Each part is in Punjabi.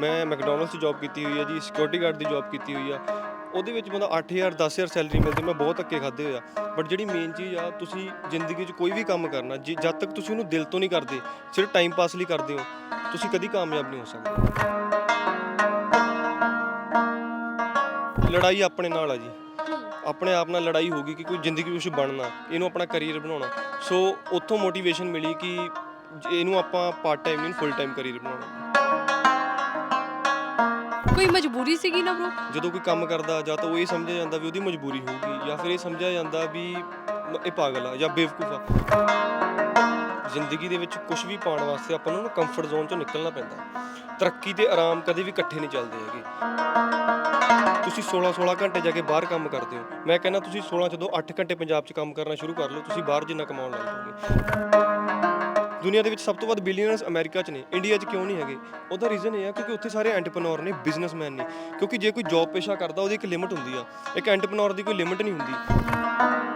ਮੈਂ ਮੈਕਡੋਨਲਡਸ 'ਚ ਜੌਬ ਕੀਤੀ ਹੋਈ ਹੈ ਜੀ ਸਿਕਿਉਰਿਟੀ ਗਾਰਡ ਦੀ ਜੌਬ ਕੀਤੀ ਹੋਈ ਆ। ਉਹਦੇ ਵਿੱਚ ਬੰਦਾ 8000 10000 ਸੈਲਰੀ ਮਿਲਦੀ, ਮੈਂ ਬਹੁਤ ਧੱਕੇ ਖਾਦੇ ਹੋਇਆ ਬਟ ਜਿਹੜੀ ਮੇਨ ਚੀਜ਼ ਆ, ਤੁਸੀਂ ਜ਼ਿੰਦਗੀ 'ਚ ਕੋਈ ਵੀ ਕੰਮ ਕਰਨਾ, ਜੇ- ਜਦ ਤੱਕ ਤੁਸੀਂ ਉਹਨੂੰ ਦਿਲ ਤੋਂ ਨਹੀਂ ਕਰਦੇ, ਸਿਰਫ ਟਾਈਮ ਪਾਸ ਲਈ ਕਰਦੇ ਹੋ, ਤੁਸੀਂ ਕਦੀ ਕਾਮਯਾਬ ਨਹੀਂ ਹੋ ਸਕਦੇ। ਲੜਾਈ ਆਪਣੇ ਨਾਲ ਆ ਜੀ। ਆਪਣੇ ਆਪ ਨਾਲ ਲੜਾਈ ਹੋਗੀ ਕਿ ਕੋਈ ਜ਼ਿੰਦਗੀ ਵਿੱਚ ਬਣਨਾ, ਇਹਨੂੰ ਆਪਣਾ ਕੈਰੀਅਰ ਬਣਾਉਣਾ। ਸੋ ਉੱਥੋਂ ਮੋਟੀਵੇਸ਼ਨ ਮਿਲੀ ਕਿ ਜ- ਇਹਨੂੰ ਆਪਾਂ ਪਾਰਟ ਟਾਈਮ ਨਹੀਂ ਫੁੱਲ ਟਾਈਮ ਕੈਰੀਅਰ ਬਣਾਉਣਾ। ਕੋਈ ਮਜਬੂਰੀ ਸੀਗੀ ਨਾ ਬ్రో ਜਦੋਂ ਕੋਈ ਕੰਮ ਕਰਦਾ ਜਾਂ ਤਾਂ ਉਹ ਇਹ ਸਮਝਿਆ ਜਾਂਦਾ ਵੀ ਉਹਦੀ ਮਜਬੂਰੀ ਹੋਊਗੀ ਜਾਂ ਫਿਰ ਇਹ ਸਮਝਿਆ ਜਾਂਦਾ ਵੀ ਮ- ਇਹ ਪਾਗਲ ਆ ਜਾਂ ਬੇਵਕੂਫ ਆ। ਜ਼ਿੰਦਗੀ ਦੇ ਵਿੱਚ ਕੁਝ ਵੀ ਪਾਉਣ ਵਾਸਤੇ ਆਪਾਂ ਨੂੰ ਕੰਫਰਟ ਜ਼ੋਨ ਚੋਂ ਨਿਕਲਣਾ ਪੈਂਦਾ। ਤਰੱਕੀ ਤੇ ਆਰਾਮ ਕਦੇ ਵੀ ਇਕੱਠੇ ਨਹੀਂ ਚੱਲਦੇ ਹੈਗੇ। ਤੁਸੀਂ 16 16 ਘੰਟੇ ਜਾ ਕੇ ਬਾਹਰ ਕੰਮ ਕਰਦੇ ਹੋ। ਮੈਂ ਕਹਿੰਦਾ ਤੁਸੀਂ 16 ਜਦੋਂ 8 ਘੰਟੇ ਪੰਜਾਬ 'ਚ ਕੰਮ ਕਰਨਾ ਸ਼ੁਰੂ ਕਰ ਲਓ, ਤੁਸੀਂ ਬਾਹਰ ਜਿੰਨਾ ਕਮਾਉਣ ਲੱਗ ਜਾਓਗੇ। ਦੁਨੀਆ ਦੇ ਵਿੱਚ ਸਭ ਤੋਂ ਵੱਧ ਬਿਲੀਅਨਰਸ ਅਮਰੀਕਾ 'ਚ ਨੇ ਇੰਡੀਆ 'ਚ ਕਿਉਂ ਨਹੀਂ ਹੈਗੇ? ਉਹਦਾ ਰੀਜ਼ਨ ਇਹ ਆ ਕਿਉਂਕਿ ਉੱਥੇ ਸਾਰੇ ਐਂਟਰਪ੍ਰੈਨਿਓਰ ਨੇ ਬਿਜ਼ਨਸਮੈਨ ਨੇ, ਕਿਉਂਕਿ ਜੇ ਕੋਈ ਜੌਬ ਪੇਸ਼ਾ ਕਰਦਾ, ਉਹਦੀ ਇੱਕ ਲਿਮਿਟ ਹੁੰਦੀ ਆ। ਇੱਕ ਐਂਟਰਪ੍ਰੈਨਿਓਰ ਦੀ ਕੋਈ ਲਿਮਿਟ ਨਹੀਂ ਹੁੰਦੀ।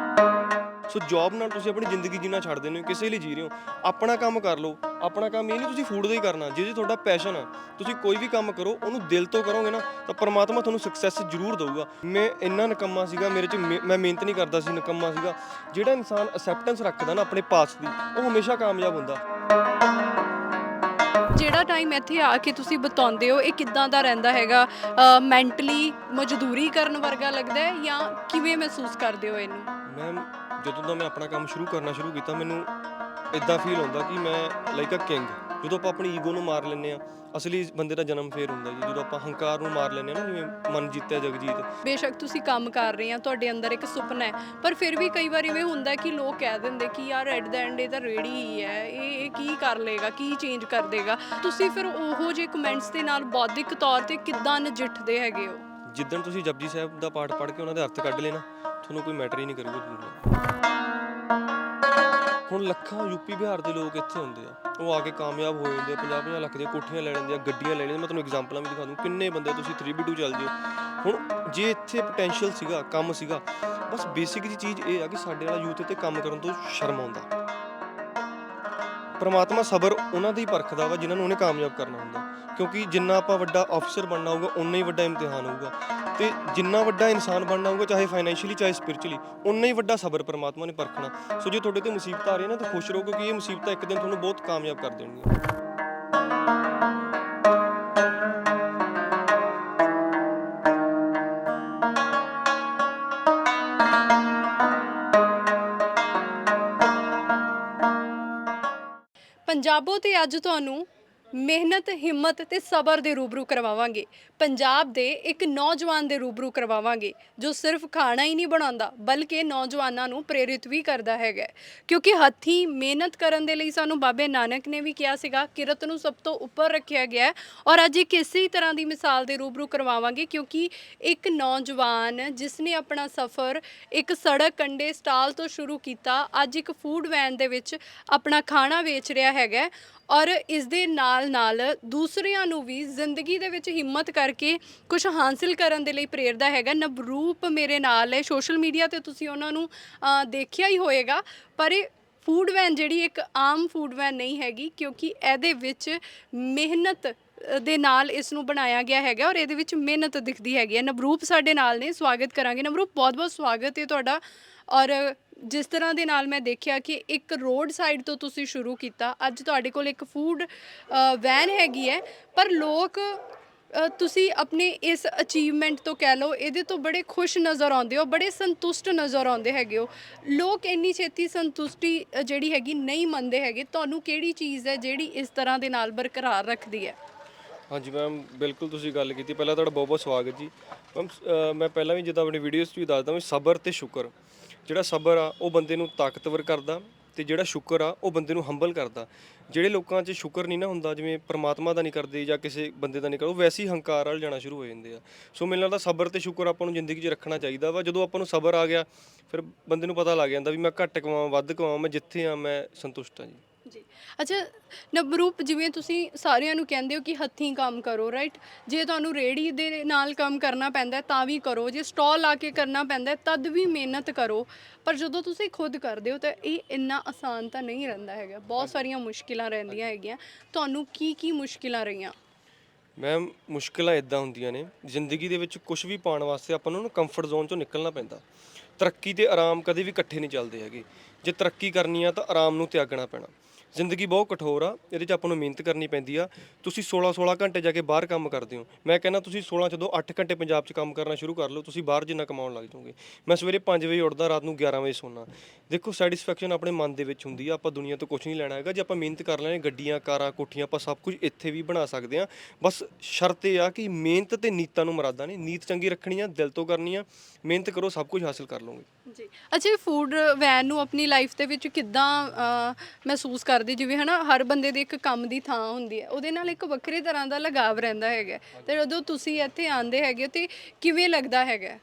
ਸੋ ਜੌਬ ਨਾਲ ਤੁਸੀਂ ਆਪਣੀ ਜ਼ਿੰਦਗੀ ਜੀਣਾ ਛੱਡ ਦਿੰਦੇ ਹੋ ਕਿਸੇ ਲਈ ਜੀ ਰਹੇ ਹੋ ਆਪਣਾ ਕੰਮ ਕਰ ਲਓ। ਆਪਣਾ ਕੰਮ ਇਹ ਨਹੀਂ ਤੁਸੀਂ ਫੂਡ ਦਾ ਹੀ ਕਰਨਾ ਜੇ ਜੇ ਤੁਹਾਡਾ ਪੈਸ਼ਨ ਆ ਤੁਸੀਂ ਕੋਈ ਵੀ ਕੰਮ ਕਰੋ ਉਹਨੂੰ ਦਿਲ ਤੋਂ ਕਰੋਗੇ ਨਾ ਤਾਂ ਪਰਮਾਤਮਾ ਤੁਹਾਨੂੰ ਸਕਸੈਸ ਜ਼ਰੂਰ ਦਊਗਾ। ਮੈਂ ਇੰਨਾ ਨਕੰਮਾ ਸੀਗਾ ਮੇਰੇ ਚ ਮੈਂ ਮਿਹਨਤ ਨਹੀਂ ਕਰਦਾ ਸੀ ਨਕੰਮਾ ਸੀਗਾ। ਜਿਹੜਾ ਇਨਸਾਨ ਅਸੈਪਟੈਂਸ ਰੱਖਦਾ ਨਾ ਆਪਣੇ ਪਾਸ ਦੀ ਉਹ ਹਮੇਸ਼ਾ ਕਾਮਯਾਬ ਹੁੰਦਾ। ਜਿਹੜਾ ਟਾਈਮ ਇੱਥੇ ਆ ਕੇ ਤੁਸੀਂ ਬਤਾਉਂਦੇ ਹੋ ਇਹ ਕਿੱਦਾਂ ਦਾ ਰਹਿੰਦਾ ਹੈਗਾ? ਮੈਂਟਲੀ ਮਜ਼ਦੂਰੀ ਕਰਨ ਵਰਗਾ ਲੱਗਦਾ ਹੈ ਜਾਂ ਕਿਵੇਂ ਮਹਿਸੂਸ ਕਰਦੇ ਹੋ ਇਹਨੂੰ? ਮੈਮ ਜਦੋਂ ਦਾ ਮੈਂ ਆਪਣਾ ਕੰਮ ਸ਼ੁਰੂ ਕਰਨਾ ਸ਼ੁਰੂ ਕੀਤਾ ਮੈਨੂੰ ਇਦਾਂ ਫੀਲ ਹੁੰਦਾ ਕਿ ਮੈਂ ਲਾਈਕ ਅ ਕਿੰਗ ਜਦੋਂ ਆਪਾਂ ਆਪਣੀ ਈਗੋ ਨੂੰ ਮਾਰ ਲੈਂਦੇ ਆ ਅਸਲੀ ਬੰਦੇ ਦਾ ਜਨਮ ਫੇਰ ਹੁੰਦਾ ਜੀ। ਜਦੋਂ ਆਪਾਂ ਹੰਕਾਰ ਨੂੰ ਮਾਰ ਲੈਂਦੇ ਆ ਨਾ ਜਿਵੇਂ ਮਨ ਜਿੱਤਿਆ ਜਗਜੀਤ। ਬੇਸ਼ੱਕ ਤੁਸੀਂ ਕੰਮ ਕਰ ਰਹੇ ਆ ਤੁਹਾਡੇ ਅੰਦਰ ਇੱਕ ਸੁਪਨਾ ਹੈ ਪਰ ਫਿਰ ਵੀ ਕਈ ਵਾਰ ਇਵੇਂ ਹੁੰਦਾ ਕਿ ਲੋਕ ਕਹਿ ਦਿੰਦੇ ਕਿ ਯਾਰ ਐਟ ਦਾ ਐਂਡ ਇਹ ਤਾਂ ਰੇੜੀ ਹੀ ਹੈ ਇਹ ਇਹ ਕੀ ਕਰ ਲੇਗਾ ਕੀ ਚੇਂਜ ਕਰ ਦੇਗਾ। ਤੁਸੀਂ ਫਿਰ ਉਹੋ ਜਿਹੇ ਕਮੈਂਟਸ ਦੇ ਨਾਲ ਬੌਧਿਕ ਤੌਰ ਤੇ ਕਿੱਦਾਂ ਨਜਿੱਠਦੇ ਹੈਗੇ ਹੋ? ਜਿੱਦਣ ਤੁਸੀਂ ਜਪਜੀ ਸਾਹਿਬ ਦਾ ਪਾਠ ਪੜ੍ਹ ਕੇ ਉਹਨਾਂ ਦੇ ਅਰਥ ਕੱਢ ਲੈਣਾ ਤੁਹਾਨੂੰ ਕੋਈ ਮੈਟਰ ਹੀ ਨਹੀਂ ਕਰੂਗਾ ਦੁਨੀਆ ਹੁਣ ਲੱਖਾਂ ਯੂਪੀ ਬਿਹਾਰ ਦੇ ਲੋਕ ਇੱਥੇ ਹੁੰਦੇ ਆ। ਉਹ ਆ ਕੇ ਕਾਮਯਾਬ ਹੋ ਜਾਂਦੇ ਆ 50-50 ਲੱਖ ਦੀਆਂ ਕੋਠੀਆਂ ਲੈ ਲੈਂਦੇ ਆ, ਗੱਡੀਆਂ ਲੈ ਲੈਂਦੇ ਮੈਂ ਤੁਹਾਨੂੰ ਐਗਜ਼ਾਮਪਲਾਂ ਵੀ ਦਿਖਾ ਦੂੰ, ਕਿੰਨੇ ਬੰਦੇ ਤੁਸੀਂ 3B2 ਚੱਲ ਜਿਓ। ਹੁਣ ਜੇ ਇੱਥੇ ਪੋਟੈਂਸ਼ੀਅਲ ਸੀਗਾ, ਕੰਮ ਸੀਗਾ, ਬਸ ਬੇਸਿਕ ਜੀ ਚੀਜ਼ ਇਹ ਆ ਕਿ ਸਾਡੇ ਵਾਲਾ ਯੂਥ ਤੇ ਕੰਮ ਕਰਨ ਤੋਂ ਸ਼ਰਮ ਆਉਂਦਾ। ਪਰਮਾਤਮਾ ਸਬਰ ਉਹਨਾਂ ਦੀ ਪਰਖਦਾ ਵਾ, ਜਿਨ੍ਹਾਂ ਨੂੰ ਉਹਨੇ ਕਾਮਯਾਬ ਕਰਨਾ ਹੁੰਦਾ। ਕਿਉਂਕਿ ਜਿੰਨਾ ਆਪਾਂ ਵੱਡਾ ਅਫਸਰ ਬਣਨਾ ਹੋਊਗਾ ਉਨਾ ਹੀ ਵੱਡਾ ਇਮਤਿਹਾਨ ਹੋਊਗਾ। ਤੇ ਜਿੰਨਾ ਵੱਡਾ ਇਨਸਾਨ ਬਣਨਾ ਹੋਊਗਾ, ਚਾਹੇ ਫਾਈਨੈਂਸ਼ੀਅਲੀ ਚਾਹੇ ਸਪਿਰਚੁਅਲੀ ਉਨਾ ਹੀ ਵੱਡਾ ਸਬਰ ਪਰਮਾਤਮਾ ਨੇ ਪਰਖਣਾ। ਸੋ ਜੇ ਤੁਹਾਡੇ ਤੇ ਮੁਸੀਬਤ ਆ ਰਹੀ ਹੈ ਤਾਂ ਖੁਸ਼ ਰਹੋ, ਕਿਉਂਕਿ ਇਹ ਮੁਸੀਬਤਾਂ ਇੱਕ ਦਿਨ ਤੁਹਾਨੂੰ ਬਹੁਤ ਕਾਮਯਾਬ ਕਰ ਦੇਣਗੀਆਂ। ਪੰਜਾਬੋ, ਤੇ ਅੱਜ ਤੁਹਾਨੂੰ ਮਿਹਨਤ, ਹਿੰਮਤ ਤੇ ਸਬਰ ਦੇ ਰੂਬਰੂ ਕਰਵਾਵਾਂਗੇ। ਪੰਜਾਬ ਦੇ ਇੱਕ ਨੌਜਵਾਨ ਦੇ ਰੂਬਰੂ ਕਰਵਾਵਾਂਗੇ, ਜੋ ਸਿਰਫ ਖਾਣਾ ਹੀ ਨਹੀਂ ਬਣਾਉਂਦਾ, ਬਲਕਿ ਨੌਜਵਾਨਾਂ ਨੂੰ ਪ੍ਰੇਰਿਤ ਵੀ ਕਰਦਾ ਹੈਗਾ। ਕਿਉਂਕਿ ਹੱਥੀਂ ਮਿਹਨਤ ਕਰਨ ਦੇ ਲਈ ਸਾਨੂੰ ਬਾਬੇ ਨਾਨਕ ਨੇ ਵੀ ਕਿਹਾ ਸੀਗਾ, ਕਿਰਤ ਨੂੰ ਸਭ ਤੋਂ ਉੱਪਰ ਰੱਖਿਆ ਗਿਆ ਔਰ ਅੱਜ ਇੱਕ ਇਸੇ ਤਰ੍ਹਾਂ ਦੀ ਮਿਸਾਲ ਦੇ ਰੂਬਰੂ ਕਰਵਾਵਾਂਗੇ, ਕਿਉਂਕਿ ਇੱਕ ਨੌਜਵਾਨ ਜਿਸ ਨੇ ਆਪਣਾ ਸਫ਼ਰ ਇੱਕ ਸੜਕ ਕੰਡੇ ਸਟਾਲ ਤੋਂ ਸ਼ੁਰੂ ਕੀਤਾ, ਅੱਜ ਇੱਕ ਫੂਡ ਵੈਨ ਦੇ ਵਿੱਚ ਆਪਣਾ ਖਾਣਾ ਵੇਚ ਰਿਹਾ ਹੈਗਾ ਔਰ ਇਸ ਦੇ ਨਾਲ ਨਾਲ ਦੂਸਰਿਆਂ ਨੂੰ ਵੀ ਜ਼ਿੰਦਗੀ ਦੇ ਵਿੱਚ ਹਿੰਮਤ ਕਰਕੇ ਕੁਝ ਹਾਸਿਲ ਕਰਨ ਦੇ ਲਈ ਪ੍ਰੇਰਦਾ ਹੈਗਾ। ਨਵਰੂਪ ਮੇਰੇ ਨਾਲ ਹੈ। ਸੋਸ਼ਲ ਮੀਡੀਆ ਤੇ ਤੁਸੀਂ ਉਹਨਾਂ ਨੂੰ ਅ, ਦੇਖਿਆ ਹੀ ਹੋਏਗਾ। ਪਰ ਇਹ ਫੂਡ ਵੈਨ ਜਿਹੜੀ ਇੱਕ ਆਮ ਫੂਡ ਵੈਨ ਨਹੀਂ ਹੈਗੀ ਕਿਉਂਕਿ ਇਹਦੇ ਵਿੱਚ ਮਿਹਨਤ ਅ, ਦੇ ਨਾਲ ਇਸ ਨੂੰ ਬਣਾਇਆ ਗਿਆ ਹੈਗਾ ਔਰ ਇਹਦੇ ਵਿੱਚ ਮਿਹਨਤ ਦਿਖਦੀ ਹੈਗੀ ਹੈ। ਨਵਰੂਪ ਸਾਡੇ ਨਾਲ ਨੇ। ਸਵਾਗਤ ਕਰਾਂਗੇ। ਨਵਰੂਪ ਬਹੁਤ ਬਹੁਤ ਸਵਾਗਤ ਹੈ ਤੁਹਾਡਾ। ਔਰ ਜਿਸ ਤਰ੍ਹਾਂ ਦੇ ਨਾਲ ਮੈਂ ਦੇਖਿਆ ਕਿ ਇੱਕ ਰੋਡ ਸਾਈਡ ਤੋਂ ਤੁਸੀਂ ਸ਼ੁਰੂ ਕੀਤਾ ਅੱਜ ਤੁਹਾਡੇ ਕੋਲ ਇੱਕ ਫੂਡ ਵੈਨ ਹੈਗੀ ਹੈ ਪਰ ਲੋਕ ਅ, ਤੁਸੀਂ ਆਪਣੇ ਇਸ ਅਚੀਵਮੈਂਟ ਤੋਂ ਕਹਿ ਲਓ ਇਹਦੇ ਤੋਂ ਬੜੇ ਖੁਸ਼ ਨਜ਼ਰ ਆਉਂਦੇ ਹੋ ਬੜੇ ਸੰਤੁਸ਼ਟ ਨਜ਼ਰ ਆਉਂਦੇ ਹੈਗੇ ਹੋ। ਲੋਕ ਇੰਨੀ ਛੇਤੀ ਸੰਤੁਸ਼ਟੀ ਅ, ਜਿਹੜੀ ਹੈਗੀ ਨਹੀਂ ਮੰਨਦੇ ਹੈਗੇ ਤੁਹਾਨੂੰ ਕਿਹੜੀ ਚੀਜ਼ ਹੈ ਜਿਹੜੀ ਇਸ ਤਰ੍ਹਾਂ ਦੇ ਨਾਲ ਬਰਕਰਾਰ ਰੱਖਦੀ ਹੈ? ਹਾਂਜੀ ਮੈਮ, ਬਿਲਕੁਲ ਤੁਸੀਂ ਗੱਲ ਕੀਤੀ। ਪਹਿਲਾਂ ਤੁਹਾਡਾ ਬਹੁਤ ਬਹੁਤ ਸਵਾਗਤ ਜੀ। ਮੈਮ ਮੈਂ ਪਹਿਲਾਂ ਵੀ ਜਿੱਦਾਂ ਆਪਣੀ ਵੀਡੀਓਜ਼ 'ਚ ਵੀ ਦੱਸਦਾ ਵੀ ਸਬਰ ਤੇ ਸ਼ੁਕਰ। ਜਿਹੜਾ ਸਬਰ ਆ, ਉਹ ਬੰਦੇ ਨੂੰ ਤਾਕਤਵਰ ਕਰਦਾ ਤੇ ਜਿਹੜਾ ਸ਼ੁਕਰ ਆ, ਉਹ ਬੰਦੇ ਨੂੰ ਹੰਬਲ ਕਰਦਾ। ਜਿਹੜੇ ਲੋਕਾਂ 'ਚ ਸ਼ੁਕਰ ਨਹੀਂ ਨਾ ਹੁੰਦਾ, ਜਿਵੇਂ ਪ੍ਰਮਾਤਮਾ ਦਾ ਨਹੀਂ ਕਰਦੇ ਜਾਂ ਕਿਸੇ ਬੰਦੇ ਦਾ ਨਹੀਂ ਕਰਦੇ, ਉਹ ਵੈਸੇ ਹੀ ਹੰਕਾਰ ਵਾਲ ਜਾਣਾ ਸ਼ੁਰੂ ਹੋ ਜਾਂਦੇ ਆ। ਸੋ ਮੈਨੂੰ ਲੱਗਦਾ ਸਬਰ ਤੇ ਸ਼ੁਕਰ ਆਪਾਂ ਨੂੰ ਜ਼ਿੰਦਗੀ 'ਚ ਰੱਖਣਾ ਚਾਹੀਦਾ ਵਾ। ਜਦੋਂ ਆਪਾਂ ਨੂੰ ਸਬਰ ਆ ਗਿਆ, ਫਿਰ ਬੰਦੇ ਨੂੰ ਪਤਾ ਲੱਗ ਜਾਂਦਾ ਵੀ ਮੈਂ ਘੱਟ ਕਮਾਵਾਂ, ਵੱਧ ਕਮਾਵਾਂ, ਮੈਂ ਜਿੱਥੇ ਆ, ਮੈਂ ਸੰਤੁਸ਼ਟ ਆ ਜੀ। ਜੀ। ਅੱਛਾ ਨਵਰੂਪ ਜਿਵੇਂ ਤੁਸੀਂ ਸਾਰਿਆਂ ਨੂੰ ਕਹਿੰਦੇ ਹੋ ਕਿ ਹੱਥੀਂ ਕੰਮ ਕਰੋ ਰਾਈਟ ਜੇ ਤੁਹਾਨੂੰ ਰੇੜੀ ਦੇ ਨਾਲ ਕੰਮ ਕਰਨਾ ਪੈਂਦਾ ਹੈ ਤਾਂ ਵੀ ਕਰੋ ਜੇ ਸਟਾਲ ਲਾ ਕੇ ਕਰਨਾ ਪੈਂਦਾ ਹੈ, ਤਦ ਵੀ ਮਿਹਨਤ ਕਰੋ। ਪਰ ਜਦੋਂ ਤੁਸੀਂ ਖੁਦ ਕਰਦੇ ਹੋ ਤਾਂ ਇਹ ਇੰਨਾ ਆਸਾਨ ਤਾਂ ਨਹੀਂ ਰਹਿੰਦਾ ਹੈਗਾ। ਬਹੁਤ ਸਾਰੀਆਂ ਮੁਸ਼ਕਿਲਾਂ ਰਹਿੰਦੀਆਂ ਹੈਗੀਆਂ। ਤੁਹਾਨੂੰ ਕੀ ਕੀ ਮੁਸ਼ਕਿਲਾਂ ਰਹੀਆਂ? ਮੈਮ ਮੁਸ਼ਕਲਾਂ ਇਦਾਂ ਹੁੰਦੀਆਂ ਨੇ ਜ਼ਿੰਦਗੀ ਦੇ ਵਿੱਚ ਕੁਝ ਵੀ ਪਾਉਣ ਵਾਸਤੇ ਆਪਾਂ ਨੂੰ ਨਾ ਕੰਫਰਟ ਜ਼ੋਨ ਚੋਂ ਨਿਕਲਣਾ ਪੈਂਦਾ। ਤਰੱਕੀ ਤੇ ਆਰਾਮ ਕਦੇ ਵੀ ਇਕੱਠੇ ਨਹੀਂ ਚੱਲਦੇ ਹੈਗੇ। ਜੇ ਤਰੱਕੀ ਕਰਨੀ ਆ ਤਾਂ ਆਰਾਮ ਨੂੰ ਤਿਆਗਣਾ ਪੈਣਾ। ਜ਼ਿੰਦਗੀ ਬਹੁਤ ਕਠੋਰ ਆ, ਇਹਦੇ 'ਚ ਆਪਾਂ ਨੂੰ ਮਿਹਨਤ ਕਰਨੀ ਪੈਂਦੀ ਆ। ਤੁਸੀਂ 16 16 ਘੰਟੇ ਜਾ ਕੇ ਬਾਹਰ ਕੰਮ ਕਰਦੇ ਹੋ। ਮੈਂ ਕਹਿੰਦਾ ਤੁਸੀਂ 16 ਜਦੋਂ 8 ਘੰਟੇ ਪੰਜਾਬ 'ਚ ਕੰਮ ਕਰਨਾ ਸ਼ੁਰੂ ਕਰ ਲਓ, ਤੁਸੀਂ ਬਾਹਰ ਜਿੰਨਾ ਕਮਾਉਣ ਲੱਗ ਜਾਓਗੇ। ਮੈਂ ਸਵੇਰੇ 5 ਵਜੇ ਉੱਠਦਾ, ਰਾਤ ਨੂੰ 11 ਵਜੇ ਸੌਣਾ ਦੇਖੋ ਸੈਟੀਸਫੈਕਸ਼ਨ ਆਪਣੇ ਮਨ ਦੇ ਵਿੱਚ ਹੁੰਦੀ ਆ, ਆਪਾਂ ਦੁਨੀਆ ਤੋਂ ਕੁਝ ਨਹੀਂ ਲੈਣਾ ਹੈਗਾ। ਜੇ ਆਪਾਂ ਮਿਹਨਤ ਕਰ ਲੈਣੇ ਗੱਡੀਆਂ, ਕਾਰਾਂ, ਕੋਠੀਆਂ, ਆਪਾਂ ਸਭ ਕੁਝ ਇੱਥੇ ਵੀ ਬਣਾ ਸਕਦੇ ਆ ਬਸ ਸ਼ਰਤ ਇਹ ਆ ਕਿ ਮਿਹਨਤ ਤੇ ਨੀਤਾਂ ਨੂੰ ਮਰਾਦਾ ਨਹੀਂ, ਨੀਤ ਚੰਗੀ ਰੱਖਣੀ ਆ, ਦਿਲ ਤੋਂ ਕਰਨੀ ਆ। ਮਿਹਨਤ ਕਰੋ, ਸਭ ਕੁਝ ਹਾਸਿਲ ਕਰ ਲਓਗੇ। ਜੀ। ਅੱਛਾ ਫੂਡ ਵੈਨ ਨੂੰ ਆਪਣੀ ਲਾਈਫ ਦੇ ਵਿੱਚ ਕਿੱਦਾਂ ਅਹ, ਮਹਿਸੂਸ ਕਰਦੇ? ਜਿਵੇਂ ਹਨਾ ਹਰ ਬੰਦੇ ਦੀ ਇੱਕ ਕੰਮ ਦੀ ਥਾਂ ਹੁੰਦੀ ਹੈ। ਉਹਦੇ ਨਾਲ ਇੱਕ ਵੱਖਰੇ ਤਰ੍ਹਾਂ ਦਾ ਲਗਾਵ ਰਹਿੰਦਾ ਹੈਗਾ। ਤੇ ਜਦੋਂ ਤੁਸੀਂ ਇੱਥੇ ਆਂਦੇ ਹੈਗੇ ਹੋ ਤੇ ਕਿਵੇਂ ਲੱਗਦਾ ਹੈਗਾ?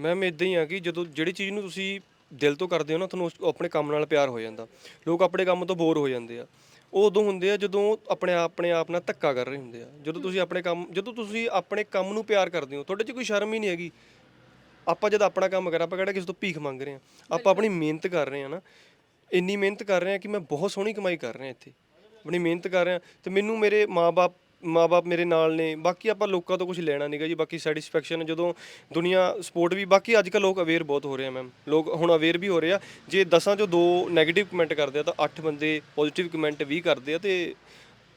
ਮੈਮ ਇਦਾਂ ਹੀ ਆ ਕਿ ਜਦੋਂ ਜਿਹੜੀ ਚੀਜ਼ ਨੂੰ ਤੁਸੀਂ ਦਿਲ ਤੋਂ ਕਰਦੇ ਹੋ ਨਾ ਤੁਹਾਨੂੰ ਉਸ- ਆਪਣੇ ਕੰਮ ਨਾਲ ਪਿਆਰ ਹੋ ਜਾਂਦਾ। ਲੋਕ ਆਪਣੇ ਕੰਮ ਤੋਂ ਬੋਰ ਹੋ ਜਾਂਦੇ ਆ। ਉਹ ਉਦੋਂ ਹੁੰਦੇ ਆ ਜਦੋਂ ਆਪਣੇ ਆਪ ਆਪਣੇ ਆਪ ਨਾਲ ਧੱਕਾ ਕਰ ਰਹੇ ਹੁੰਦੇ ਆ। ਜਦੋਂ ਤੁਸੀਂ ਆਪਣੇ ਕੰਮ ਜਦੋਂ ਤੁਸੀਂ ਆਪਣੇ ਕੰਮ ਨੂੰ ਪਿਆਰ ਕਰਦੇ ਹੋ ਤੁਹਾਡੇ 'ਚ ਕੋਈ ਸ਼ਰਮ ਹੀ ਨਹੀਂ ਹੈਗੀ। ਆਪਾਂ ਜਦ ਆਪਣਾ ਕੰਮ ਕਰ ਆਪਾਂ ਕਿਹੜਾ ਕਿਸੇ ਤੋਂ ਭੀਖ ਮੰਗ ਰਹੇ ਆ ਆਪਾਂ ਆਪਣੀ ਮਿਹਨਤ ਕਰ ਰਹੇ ਆ ਨਾ। ਇੰਨੀ ਮਿਹਨਤ ਕਰ ਰਹੇ ਆ ਕਿ ਮੈਂ ਬਹੁਤ ਸੋਹਣੀ ਕਮਾਈ ਕਰ ਰਿਹਾ ਇੱਥੇ। ਆਪਣੀ ਮਿਹਨਤ ਕਰ ਰਿਹਾ। ਤੇ ਮੈਨੂੰ ਮੇਰੇ ਮਾਪੇ ਮਾਪੇ ਮੇਰੇ ਨਾਲ ਨੇ। ਬਾਕੀ ਆਪਾਂ ਲੋਕਾਂ ਤੋਂ ਕੁਝ ਲੈਣਾ ਨਹੀਂਗਾ ਜੀ। ਬਾਕੀ ਸੈਟੀਸਫੈਕਸ਼ਨ ਜਦੋਂ ਦੁਨੀਆ ਸਪੋਰਟ ਵੀ ਬਾਕੀ ਅੱਜ ਕੱਲ੍ਹ ਲੋਕ ਅਵੇਅਰ ਬਹੁਤ ਹੋ ਰਹੇ ਆ ਮੈਮ ਲੋਕ ਹੁਣ ਅਵੇਅਰ ਵੀ ਹੋ ਰਹੇ ਆ। ਜੇ ਦਸਾਂ ਚੋਂ ਦੋ 네ਗੇਟਿਵ ਕਮੈਂਟ ਕਰਦੇ ਆ ਤਾਂ 8 ਬੰਦੇ ਪੋਜ਼ਿਟਿਵ ਕਮੈਂਟ ਵੀ ਕਰਦੇ ਆ ਤੇ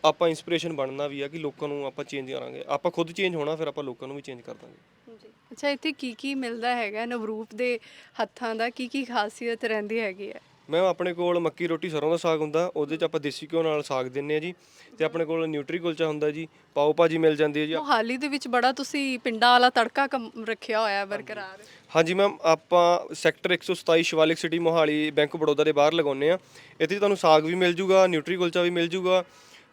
ਆਪਾਂ ਇਨਸਪੀਰੇਸ਼ਨ ਬਣਨਾ ਵੀ ਆ ਕਿ ਲੋਕਾਂ ਨੂੰ ਆਪਾਂ ਚੇਂਜ ਕਰਾਂਗੇ। ਆਪਾਂ ਖੁਦ ਚੇਂਜ ਹੋਣਾ ਫਿਰ ਆਪਾਂ ਲੋਕਾਂ ਨੂੰ ਵੀ ਚੇਂਜ ਕਰ ਦਾਂਗੇ। ਜੀ। ਅੱਛਾ ਇੱਥੇ ਕੀ ਕੀ ਮਿਲਦਾ ਹੈਗਾ ਨਵਰੂਪ ਦੇ ਹੱਥਾਂ ਦਾ? ਕੀ ਕੀ ਖਾਸੀਅਤ ਰਹਿੰਦੀ ਹੈਗੀ ਹੈ? ਮੈਂ ਆਪਣੇ ਕੋਲ ਮੱਕੀ ਰੋਟੀ ਸਰੋਂ ਦਾ ਸਾਗ ਹੁੰਦਾ ਉਹਦੇ ਚ ਆਪਾਂ ਦੇਸੀ ਘਿਓ ਨਾਲ ਸਾਗ ਦਿੰਨੇ ਆ ਜੀ। ਤੇ ਆਪਣੇ ਕੋਲ ਨਿਊਟਰੀ ਕੁਲਚਾ ਹੁੰਦਾ ਜੀ ਪਾਓ ਭਾਜੀ ਮਿਲ ਜਾਂਦੀ ਹੈ ਜੀ। ਮੋਹਾਲੀ ਦੇ ਵਿੱਚ ਬੜਾ ਤੁਸੀਂ ਪਿੰਡਾਂ ਵਾਲਾ ਤੜਕਾ ਕੰਮ ਰੱਖਿਆ ਹੋਇਆ ਹੈ ਬਰਕਰਾਰ। ਹਾਂਜੀ। ਮੈਮ ਆਪਾਂ sector 127 Shivalik city Mohali bank Baroda ਦੇ ਬਾਹਰ ਲਗਾਉਂਦੇ ਆ ਇੱਥੇ ਤੁਹਾਨੂੰ ਸਾਗ ਵੀ ਮਿਲ ਜੂਗਾ ਨਿਊਟਰੀ ਕੁਲਚਾ ਵੀ ਮਿਲ ਜੂਗਾ।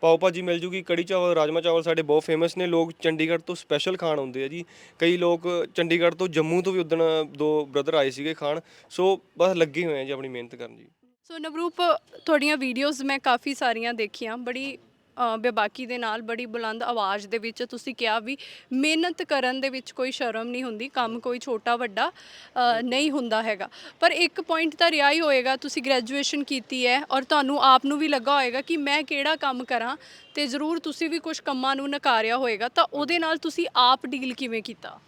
ਪਾਓ ਭਾਜੀ ਮਿਲ ਜੂਗੀ, ਕੜੀ ਚਾਵਲ, ਰਾਜਮਾ ਚਾਵਲ ਸਾਡੇ ਬਹੁਤ ਫੇਮਸ ਨੇ, ਲੋਕ ਚੰਡੀਗੜ੍ਹ ਤੋਂ ਸਪੈਸ਼ਲ ਖਾਣ ਆਉਂਦੇ ਆ ਜੀ। ਕਈ ਲੋਕ ਚੰਡੀਗੜ੍ਹ ਤੋਂ ਜੰਮੂ ਤੋਂ ਵੀ ਉਦਣ ਦੋ ਬ੍ਰਦਰ ਆਏ ਸੀਗੇ ਖਾਣ। ਸੋ ਬਸ ਲੱਗੇ ਹੋਏ ਆ ਜੀ ਆਪਣੀ ਮਿਹਨਤ ਕਰਨ ਜੀ। ਸੋ ਨਵਰੂਪ, ਤੁਹਾਡੀਆਂ ਵੀਡੀਓਜ਼ ਮੈਂ ਕਾਫੀ ਸਾਰੀਆਂ ਦੇਖੀਆਂ, ਬੜੀ ਅ, ਬੇਬਾਕੀ ਦੇ ਨਾਲ ਬੜੀ ਬੁਲੰਦ ਆਵਾਜ਼ ਦੇ ਵਿੱਚ ਤੁਸੀਂ ਕਿਹਾ ਵੀ ਮਿਹਨਤ ਕਰਨ ਦੇ ਵਿੱਚ ਕੋਈ ਸ਼ਰਮ ਨਹੀਂ ਹੁੰਦੀ ਕੰਮ ਕੋਈ ਛੋਟਾ ਵੱਡਾ ਅ, ਨਹੀਂ ਹੁੰਦਾ ਹੈਗਾ। ਪਰ ਇੱਕ ਪੁਆਇੰਟ ਤਾਂ ਰਿਹਾ ਹੀ ਹੋਏਗਾ ਤੁਸੀਂ ਗ੍ਰੈਜੂਏਸ਼ਨ ਕੀਤੀ ਹੈ ਔਰ ਤੁਹਾਨੂੰ ਆਪ ਨੂੰ ਵੀ ਲੱਗਾ ਹੋਏਗਾ ਕਿ ਮੈਂ ਕਿਹੜਾ ਕੰਮ ਕਰਾਂ ਤੇ ਜ਼ਰੂਰ ਤੁਸੀਂ ਵੀ ਕੁਝ ਕੰਮਾਂ ਨੂੰ ਨਕਾਰਿਆ ਹੋਏਗਾ ਤਾਂ ਉਹਦੇ ਨਾਲ ਤੁਸੀਂ ਆਪ ਡੀਲ ਕਿਵੇਂ ਕੀਤਾ?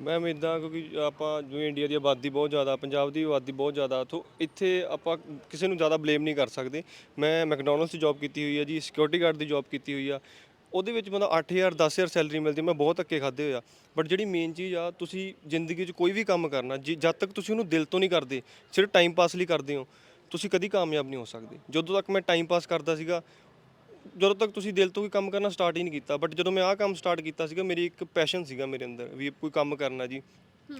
ਮੈਮ ਇਦਾਂ ਕਿਉਂਕਿ ਆਪਾਂ ਜਿਵੇਂ ਇੰਡੀਆ ਦੀ ਆਬਾਦੀ ਬਹੁਤ ਜ਼ਿਆਦਾ, ਪੰਜਾਬ ਦੀ ਆਬਾਦੀ ਬਹੁਤ ਜ਼ਿਆਦਾ, ਤੋਂ ਇੱਥੇ ਆਪਾਂ ਕਿਸੇ ਨੂੰ ਜ਼ਿਆਦਾ ਬਲੇਮ ਨਹੀਂ ਕਰ ਸਕਦੇ। ਮੈਂ ਮੈਕਡੋਨਲਡਸ ਦੀ ਜੌਬ ਕੀਤੀ ਹੋਈ ਆ ਜੀ, ਸਿਕਿਉਰਿਟੀ ਗਾਰਡ ਦੀ ਜੌਬ ਕੀਤੀ ਹੋਈ ਆ। ਉਹਦੇ ਵਿੱਚ ਬੰਦਾ 8000 10000 ਸੈਲਰੀ ਮਿਲਦੀ, ਮੈਂ ਬਹੁਤ ਧੱਕੇ ਖਾਦੇ ਹੋਇਆ ਬਟ ਜਿਹੜੀ ਮੇਨ ਚੀਜ਼ ਆ, ਤੁਸੀਂ ਜ਼ਿੰਦਗੀ 'ਚ ਕੋਈ ਵੀ ਕੰਮ ਕਰਨਾ, ਜੇ ਜਦ ਤੱਕ ਤੁਸੀਂ ਉਹਨੂੰ ਦਿਲ ਤੋਂ ਨਹੀਂ ਕਰਦੇ, ਸਿਰਫ ਟਾਈਮ ਪਾਸ ਲਈ ਕਰਦੇ ਹੋ, ਤੁਸੀਂ ਕਦੀ ਕਾਮਯਾਬ ਨਹੀਂ ਹੋ ਸਕਦੇ। ਜਦੋਂ ਤੱਕ ਮੈਂ ਟਾਈਮ ਪਾਸ ਕਰਦਾ ਸੀਗਾ ਜਦੋਂ ਤੱਕ ਤੁਸੀਂ ਦਿਲ ਤੋਂ ਕੋਈ ਕੰਮ ਕਰਨਾ ਸਟਾਰਟ ਹੀ ਨਹੀਂ ਕੀਤਾ ਬਟ ਜਦੋਂ ਮੈਂ ਆਹ ਕੰਮ ਸਟਾਰਟ ਕੀਤਾ ਸੀਗਾ ਮੇਰੀ ਇੱਕ ਪੈਸ਼ਨ ਸੀਗਾ ਮੇਰੇ ਅੰਦਰ ਵੀ ਕੋਈ ਕੰਮ ਕਰਨਾ ਜੀ।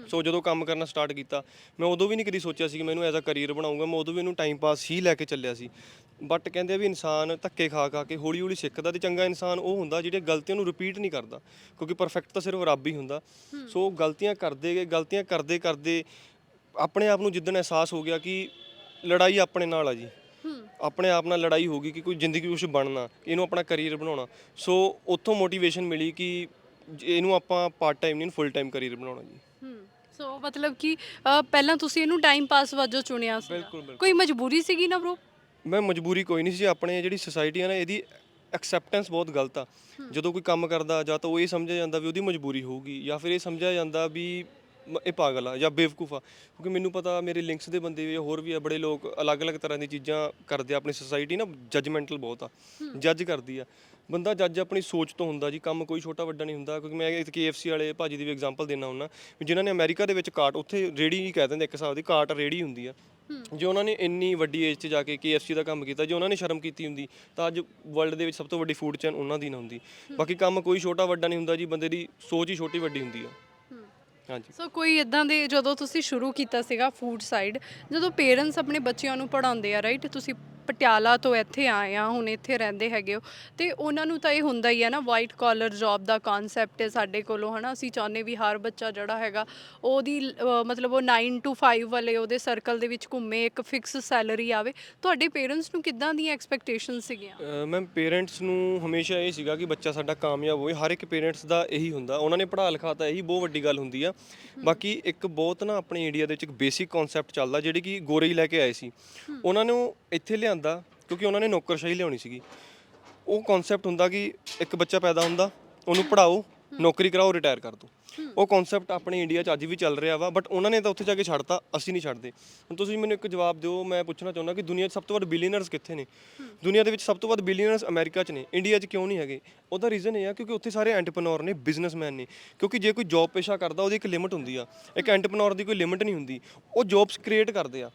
ਸੋ ਜਦੋਂ ਕੰਮ ਕਰਨਾ ਸਟਾਰਟ ਕੀਤਾ ਮੈਂ ਉਦੋਂ ਵੀ ਨਹੀਂ ਕਦੀ ਸੋਚਿਆ ਸੀ ਕਿ ਮੈਂ ਇਹਨੂੰ ਐਜ਼ ਅ ਕੈਰੀਅਰ ਬਣਾਉਂਗਾ ਮੈਂ ਉਦੋਂ ਵੀ ਇਹਨੂੰ ਟਾਈਮ ਪਾਸ ਹੀ ਲੈ ਕੇ ਚੱਲਿਆ ਸੀ। ਬਟ ਕਹਿੰਦੇ ਆ ਵੀ ਇਨਸਾਨ ਧੱਕੇ ਖਾ ਖਾ ਕੇ ਹੌਲੀ ਹੌਲੀ ਸਿੱਖਦਾ ਤੇ ਚੰਗਾ ਇਨਸਾਨ ਉਹ ਹੁੰਦਾ ਜਿਹੜੇ ਗਲਤੀਆਂ ਨੂੰ ਰਿਪੀਟ ਨਹੀਂ ਕਰਦਾ ਕਿਉਂਕਿ ਪਰਫੈਕਟ ਤਾਂ ਸਿਰਫ ਰੱਬ ਹੀ ਹੁੰਦਾ। ਸੋ ਗਲਤੀਆਂ ਕਰਦੇ ਗਏ ਗਲਤੀਆਂ ਕਰਦੇ ਕਰਦੇ ਆਪਣੇ ਆਪ ਨੂੰ ਜਿੱਦਣ ਅਹਿਸਾਸ ਹੋ ਗਿਆ ਕਿ ਲੜਾਈ ਆਪਣੇ ਨਾਲ ਆ ਜੀ। ਆਪਣੇ ਆਪ ਨਾਲ ਲੜਾਈ ਹੋ ਗਈ ਕਿ ਕੋਈ ਜ਼ਿੰਦਗੀ ਕੁਝ ਬਣਨਾ ਇਹਨੂੰ ਆਪਣਾ ਕੈਰੀਅਰ ਬਣਾਉਣਾ। ਸੋ ਉੱਥੋਂ ਮੋਟੀਵੇਸ਼ਨ ਮਿਲੀ ਕਿ ਇਹਨੂੰ ਆਪਾਂ ਪਾਰਟ ਟਾਈਮ ਨਹੀਂ ਫੁੱਲ ਟਾਈਮ ਕੈਰੀਅਰ ਬਣਾਉਣਾ ਜੀ। ਸੋ ਮਤਲਬ ਕਿ ਪਹਿਲਾਂ ਤੁਸੀਂ ਇਹਨੂੰ ਟਾਈਮ ਪਾਸ ਵਜੋਂ ਚੁਣਿਆ ਸੀ। ਕੋਈ ਮਜਬੂਰੀ ਸੀਗੀ ਨਾ ਬ్రో ਮੈਂ ਮਜਬੂਰੀ ਕੋਈ ਨਹੀਂ ਸੀ ਆਪਣੇ ਜਿਹੜੀ ਸੋਸਾਇਟੀ ਆ ਨਾ ਇਹਦੀ ਐਕਸੈਪਟੈਂਸ ਬਹੁਤ ਗਲਤ ਆ। ਜਦੋਂ ਕੋਈ ਕੰਮ ਕਰਦਾ ਜਾਂ ਤਾਂ ਉਹ ਇਹ ਸਮਝਿਆ ਜਾਂਦਾ ਵੀ ਉਹਦੀ ਮਜਬੂਰੀ ਹੋਊਗੀ ਜਾਂ ਫਿਰ ਇਹ ਸਮਝਿਆ ਜਾਂਦਾ ਵੀ ਮ- ਇਹ ਪਾਗਲ ਆ ਜਾਂ ਬੇਵਕੂਫ ਆ। ਕਿਉਂਕਿ ਮੈਨੂੰ ਪਤਾ ਮੇਰੇ ਲਿੰਕਸ ਦੇ ਬੰਦੇ ਵੀ ਆ, ਹੋਰ ਵੀ ਆ ਬੜੇ ਲੋਕ ਅਲੱਗ-ਅਲੱਗ ਤਰ੍ਹਾਂ ਦੀ ਚੀਜ਼ਾਂ ਕਰਦੇ ਆ ਆਪਣੀ ਸੋਸਾਇਟੀ ਨਾ ਜੱਜਮੈਂਟਲ ਬਹੁਤ ਆ ਜੱਜ ਕਰਦੀ ਆ। ਬੰਦਾ ਜੱਜ ਆਪਣੀ ਸੋਚ ਤੋਂ ਹੁੰਦਾ ਜੀ ਕੰਮ ਕੋਈ ਛੋਟਾ ਵੱਡਾ ਨਹੀਂ ਹੁੰਦਾ ਕਿਉਂਕਿ ਮੈਂ ਇੱਕ KFC ਵਾਲੇ ਭਾਜੀ ਦੀ ਵੀ ਐਗਜ਼ਾਮਪਲ ਦੇਣਾ ਹੁੰਦਾ ਜਿਨ੍ਹਾਂ ਨੇ ਅਮਰੀਕਾ ਦੇ ਵਿੱਚ ਕਾਟ ਉੱਥੇ ਰੇੜੀ ਹੀ ਕਹਿ ਦਿੰਦੇ ਇੱਕ ਹਿਸਾਬ ਦੀ ਕਾਟ ਰੇੜੀ ਹੁੰਦੀ ਆ। ਜੇ ਉਹਨਾਂ ਨੇ ਇੰਨੀ ਵੱਡੀ ਏਜ 'ਚ ਜਾ ਕੇ KFC ਦਾ ਕੰਮ ਕੀਤਾ ਜੇ ਉਹਨਾਂ ਨੇ ਸ਼ਰਮ ਕੀਤੀ ਹੁੰਦੀ ਤਾਂ ਅੱਜ ਵਰਲਡ ਦੇ ਵਿੱਚ ਸਭ ਤੋਂ ਵੱਡੀ ਫੂਡ ਚੇਨ ਉਹਨਾਂ ਦੀ ਨਾ ਹੁੰਦੀ। ਬਾਕੀ ਕੰਮ ਕੋਈ ਛੋਟਾ ਵੱਡਾ ਨਹੀਂ ਹੁੰਦਾ ਜੀ ਬੰਦੇ ਦੀ ਸੋਚ ਹੀ ਛੋਟੀ ਵੱਡੀ ਹੁੰਦੀ ਆ। ਹਾਂਜੀ। ਸੋ ਕੋਈ ਇਦਾਂ ਦੇ ਜਦੋਂ ਤੁਸੀਂ ਸ਼ੁਰੂ ਕੀਤਾ ਸੀਗਾ ਫੂਡ ਸਾਈਡ ਜਦੋਂ ਪੇਰੈਂਟਸ ਆਪਣੇ ਬੱਚਿਆਂ ਨੂੰ ਪੜਾਉਂਦੇ ਆ ਰਾਈਟ ਤੁਸੀਂ ਪਟਿਆਲਾ ਤੋਂ ਇੱਥੇ ਆਏ ਆ ਹੁਣ ਇੱਥੇ ਰਹਿੰਦੇ ਹੈਗੇ ਹੋ। ਤੇ ਉਹਨਾਂ ਨੂੰ ਤਾਂ ਇਹ ਹੁੰਦਾ ਹੀ ਹੈ ਨਾ ਵਾਈਟ ਕਾਲਰ ਜੌਬ ਦਾ ਕਨਸੈਪਟ ਹੈ ਸਾਡੇ ਕੋਲੋਂ ਹਨਾ? ਅਸੀਂ ਚਾਹੁੰਦੇ ਵੀ ਹਰ ਬੱਚਾ ਜਿਹੜਾ ਹੈਗਾ ਉਹਦੀ ਮਤਲਬ ਉਹ 9 to 5 ਵਾਲੇ ਉਹਦੇ ਸਰਕਲ ਦੇ ਵਿੱਚ ਘੁੰਮੇ ਇੱਕ ਫਿਕਸ ਸੈਲਰੀ ਆਵੇ। ਤੁਹਾਡੇ ਪੇਰੈਂਟਸ ਨੂੰ ਕਿੱਦਾਂ ਦੀਆਂ ਐਕਸਪੈਕਟੇਸ਼ਨਸ ਸੀਗੀਆਂ? ਮੈਮ ਪੇਰੈਂਟਸ ਨੂੰ ਹਮੇਸ਼ਾ ਇਹ ਸੀਗਾ ਕਿ ਬੱਚਾ ਸਾਡਾ ਕਾਮਯਾਬ ਹੋਵੇ। ਹਰ ਇੱਕ ਪੇਰੈਂਟਸ ਦਾ ਇਹੀ ਹੁੰਦਾ। ਉਹਨਾਂ ਨੇ ਪੜ੍ਹਾ ਲਿਖਾ ਤਾਂ ਇਹੀ ਬਹੁਤ ਵੱਡੀ ਗੱਲ ਹੁੰਦੀ ਆ। ਬਾਕੀ ਇੱਕ ਬਹੁਤ ਨਾ ਆਪਣੇ ਇੰਡੀਆ ਦੇ ਵਿੱਚ ਇੱਕ ਬੇਸਿਕ ਕਨਸੈਪਟ ਚੱਲਦਾ ਜਿਹੜੀ ਕਿ ਗੋਰੇ ਹੀ ਲੈ ਕੇ ਆਏ ਸੀ। ਉਹਨਾਂ ਨੂੰ ਇੱਥੇ ਲਿਆਂਦਾ ਕਿਉਂਕਿ ਉਹਨਾਂ ਨੇ ਨੌਕਰਸ਼ਾਹੀ ਲਿਆਉਣੀ ਸੀਗੀ। ਉਹ ਕਨਸੈਪਟ ਹੁੰਦਾ ਕਿ ਇੱਕ ਬੱਚਾ ਪੈਦਾ ਹੁੰਦਾ, ਉਹਨੂੰ ਪੜਾਓ ਨੌਕਰੀ ਕਰਾਓ ਰਿਟਾਇਰ ਕਰ ਦਿਓ ਉਹ ਕਨਸੈਪਟ ਆਪਣੇ ਇੰਡੀਆ 'ਚ ਅੱਜ ਵੀ ਚੱਲ ਰਿਹਾ ਵਾ ਬਟ ਉਹਨਾਂ ਨੇ ਤਾਂ ਉੱਥੇ ਜਾ ਕੇ ਛੱਡਤਾ, ਅਸੀਂ ਨਹੀਂ ਛੱਡਦੇ। ਹੁਣ ਤੁਸੀਂ ਮੈਨੂੰ ਇੱਕ ਜਵਾਬ ਦਿਓ, ਮੈਂ ਪੁੱਛਣਾ ਚਾਹੁੰਦਾ ਕਿ ਦੁਨੀਆ 'ਚ ਸਭ ਤੋਂ ਵੱਧ ਬਿਲੀਅਨਰਸ ਕਿੱਥੇ ਨੇ? ਦੁਨੀਆ ਦੇ ਵਿੱਚ ਸਭ ਤੋਂ ਵੱਧ ਬਿਲੀਅਨਰਸ ਅਮਰੀਕਾ 'ਚ ਨੇ ਇੰਡੀਆ 'ਚ ਕਿਉਂ ਨਹੀਂ ਹੈਗੇ? ਉਹਦਾ ਰੀਜ਼ਨ ਇਹ ਆ ਕਿਉਂਕਿ ਉੱਥੇ ਸਾਰੇ ਐਂਟਰਪ੍ਰੈਨਿਓਰ ਨੇ ਬਿਜ਼ਨਸਮੈਨ ਨੇ। ਕਿਉਂਕਿ ਜੇ ਕੋਈ ਜੌਬ ਪੇਸ਼ਾ ਕਰਦਾ, ਉਹਦੀ ਇੱਕ ਲਿਮਿਟ ਹੁੰਦੀ ਆ। ਇੱਕ ਐਂਟਰਪ੍ਰੈਨਿਓਰ ਦੀ ਕੋਈ ਲਿਮਿਟ ਨਹੀਂ ਹੁੰਦੀ। ਉਹ ਜੌਬਸ ਕ੍ਰੀਏਟ ਕਰਦੇ ਆ।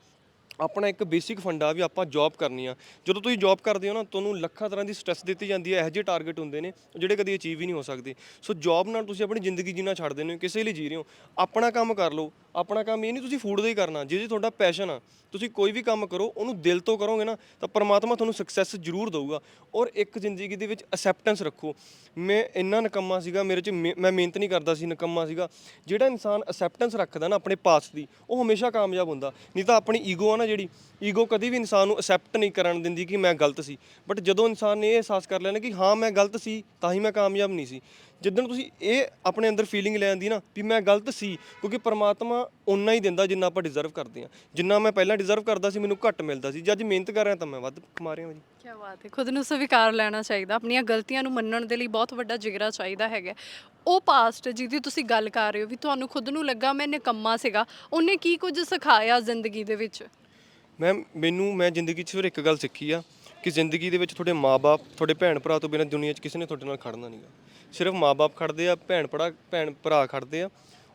ਆਪਣਾ ਇੱਕ ਬੇਸਿਕ ਫੰਡ ਆ ਵੀ ਆਪਾਂ ਜੌਬ ਕਰਨੀ ਆ। ਜਦੋਂ ਤੁਸੀਂ ਜੌਬ ਕਰਦੇ ਹੋ ਨਾ, ਤੁਹਾਨੂੰ ਲੱਖਾਂ ਤਰ੍ਹਾਂ ਦੀ ਸਟ੍ਰੈਸ ਦਿੱਤੀ ਜਾਂਦੀ ਹੈ, ਇਹੋ ਜਿਹੇ ਟਾਰਗੇਟ ਹੁੰਦੇ ਨੇ, ਜਿਹੜੇ ਕਦੀ ਅਚੀਵ ਹੀ ਨਹੀਂ ਹੋ ਸਕਦੇ। ਸੋ ਜੌਬ ਨਾਲ ਤੁਸੀਂ ਆਪਣੀ ਜ਼ਿੰਦਗੀ ਜੀਣਾ ਛੱਡ ਦਿੰਦੇ ਹੋ, ਕਿਸੇ ਲਈ ਜੀ ਰਹੇ ਹੋ। ਆਪਣਾ ਕੰਮ ਕਰ ਲਓ ਆਪਣਾ ਕੰਮ ਇਹ ਨਹੀਂ ਤੁਸੀਂ ਫੂਡ ਦਾ ਹੀ ਕਰਨਾ ਜੇ ਜੇ ਤੁਹਾਡਾ ਪੈਸ਼ਨ ਆ। ਤੁਸੀਂ ਕੋਈ ਵੀ ਕੰਮ ਕਰੋ, ਉਹਨੂੰ ਦਿਲ ਤੋਂ ਕਰੋਗੇ ਨਾ, ਤਾਂ ਪਰਮਾਤਮਾ ਤੁਹਾਨੂੰ ਸਕਸੈਸ ਜ਼ਰੂਰ ਦੇਊਗਾ। ਔਰ ਇੱਕ ਜ਼ਿੰਦਗੀ ਦੇ ਵਿੱਚ ਅਸੈਪਟੈਂਸ ਰੱਖੋ। ਮੈਂ ਇੰਨਾ ਨਕੰਮਾ ਸੀਗਾ, ਮੇਰੇ ਚ ਮਿਹ- ਮੈਂ ਮਿਹਨਤ ਨਹੀਂ ਕਰਦਾ ਸੀ, ਨਕੰਮਾ ਸੀਗਾ। ਜਿਹੜਾ ਇਨਸਾਨ ਅਸੈਪਟੈਂਸ ਰੱਖਦਾ ਨਾ, ਆਪਣੇ ਪਾਸਟ ਦੀ, ਉਹ ਹਮੇਸ਼ਾ ਕਾਮਯਾਬ ਹੁੰਦਾ। ਨਹੀਂ ਤਾਂ ਆਪਣੀ ਈਗੋ ਆ ਨਾ ਜਿਹੜੀ ਈਗੋ ਕਦੀ ਵੀ ਇਨਸਾਨ ਨੂੰ ਅਸੈਪਟ ਨਹੀਂ ਕਰਨ ਦਿੰਦੀ ਕਿ ਮੈਂ ਗਲਤ ਸੀ। ਬਟ ਜਦੋਂ ਇਨਸਾਨ ਨੇ ਇਹ ਅਹਿਸਾਸ ਕਰ ਲਿਆ ਨਾ ਕਿ ਹਾਂ, ਮੈਂ ਗਲਤ ਸੀ, ਤਾਂ ਹੀ ਮੈਂ ਕਾਮਯਾਬ ਨਹੀਂ ਸੀ। ਜਿੱਦਣ ਤੁਸੀਂ ਇਹ ਆਪਣੇ ਅੰਦਰ ਫੀਲਿੰਗ ਲੈ ਆਂਦੀ ਨਾ ਵੀ ਮੈਂ ਗਲਤ ਸੀ ਕਿਉਂਕਿ ਪਰਮਾਤਮਾ ਓਨਾ ਹੀ ਦਿੰਦਾ ਜਿੰਨਾ ਆਪਾਂ ਡਿਜ਼ਰਵ ਕਰਦੇ ਹਾਂ। ਜਿੰਨਾ ਮੈਂ ਪਹਿਲਾਂ ਡਿਜ਼ਰਵ ਕਰਦਾ ਸੀ ਮੈਨੂੰ ਘੱਟ ਮਿਲਦਾ ਸੀ। ਜੇ ਅੱਜ ਮਿਹਨਤ ਕਰ ਰਿਹਾ ਤਾਂ ਮੈਂ ਵੱਧ ਕਮਾ ਰਿਹਾ ਜੀ। ਕੀ ਬਾਤ ਹੈ ਖੁਦ ਨੂੰ ਸਵੀਕਾਰ ਲੈਣਾ ਚਾਹੀਦਾ। ਆਪਣੀਆਂ ਗਲਤੀਆਂ ਨੂੰ ਮੰਨਣ ਦੇ ਲਈ ਬਹੁਤ ਵੱਡਾ ਜਿਗਰਾ ਚਾਹੀਦਾ ਹੈਗਾ। ਉਹ ਪਾਸਟ ਜਿਹਦੀ ਤੁਸੀਂ ਗੱਲ ਕਰ ਰਹੇ ਹੋ ਵੀ ਤੁਹਾਨੂੰ ਖੁਦ ਨੂੰ ਲੱਗਾ ਮੈਂ ਨਿਕੰਮਾ ਸੀਗਾ ਉਹਨੇ ਕੀ ਕੁਝ ਸਿਖਾਇਆ ਜ਼ਿੰਦਗੀ ਦੇ ਵਿੱਚ? ਮੈਂ ਮੈਨੂੰ ਮੈਂ ਜ਼ਿੰਦਗੀ 'ਚ ਸਿਰਫ ਇੱਕ ਗੱਲ ਸਿੱਖੀ ਆ ਕਿ ਜ਼ਿੰਦਗੀ ਦੇ ਵਿੱਚ ਤੁਹਾਡੇ ਮਾਪੇ ਤੁਹਾਡੇ ਭੈਣ ਭਰਾ ਤੋਂ ਬਿਨਾਂ ਦੁਨੀਆ 'ਚ ਕਿਸੇ ਨੇ ਤੁਹਾਡੇ ਨਾਲ ਖੜਨਾ ਨਹੀਂਗਾ ਸਿਰਫ ਮਾਪੇ ਖੜਦੇ ਆ, ਭੈਣ ਭਰਾ ਭੈਣ ਭਰਾ ਖੜਦੇ ਆ।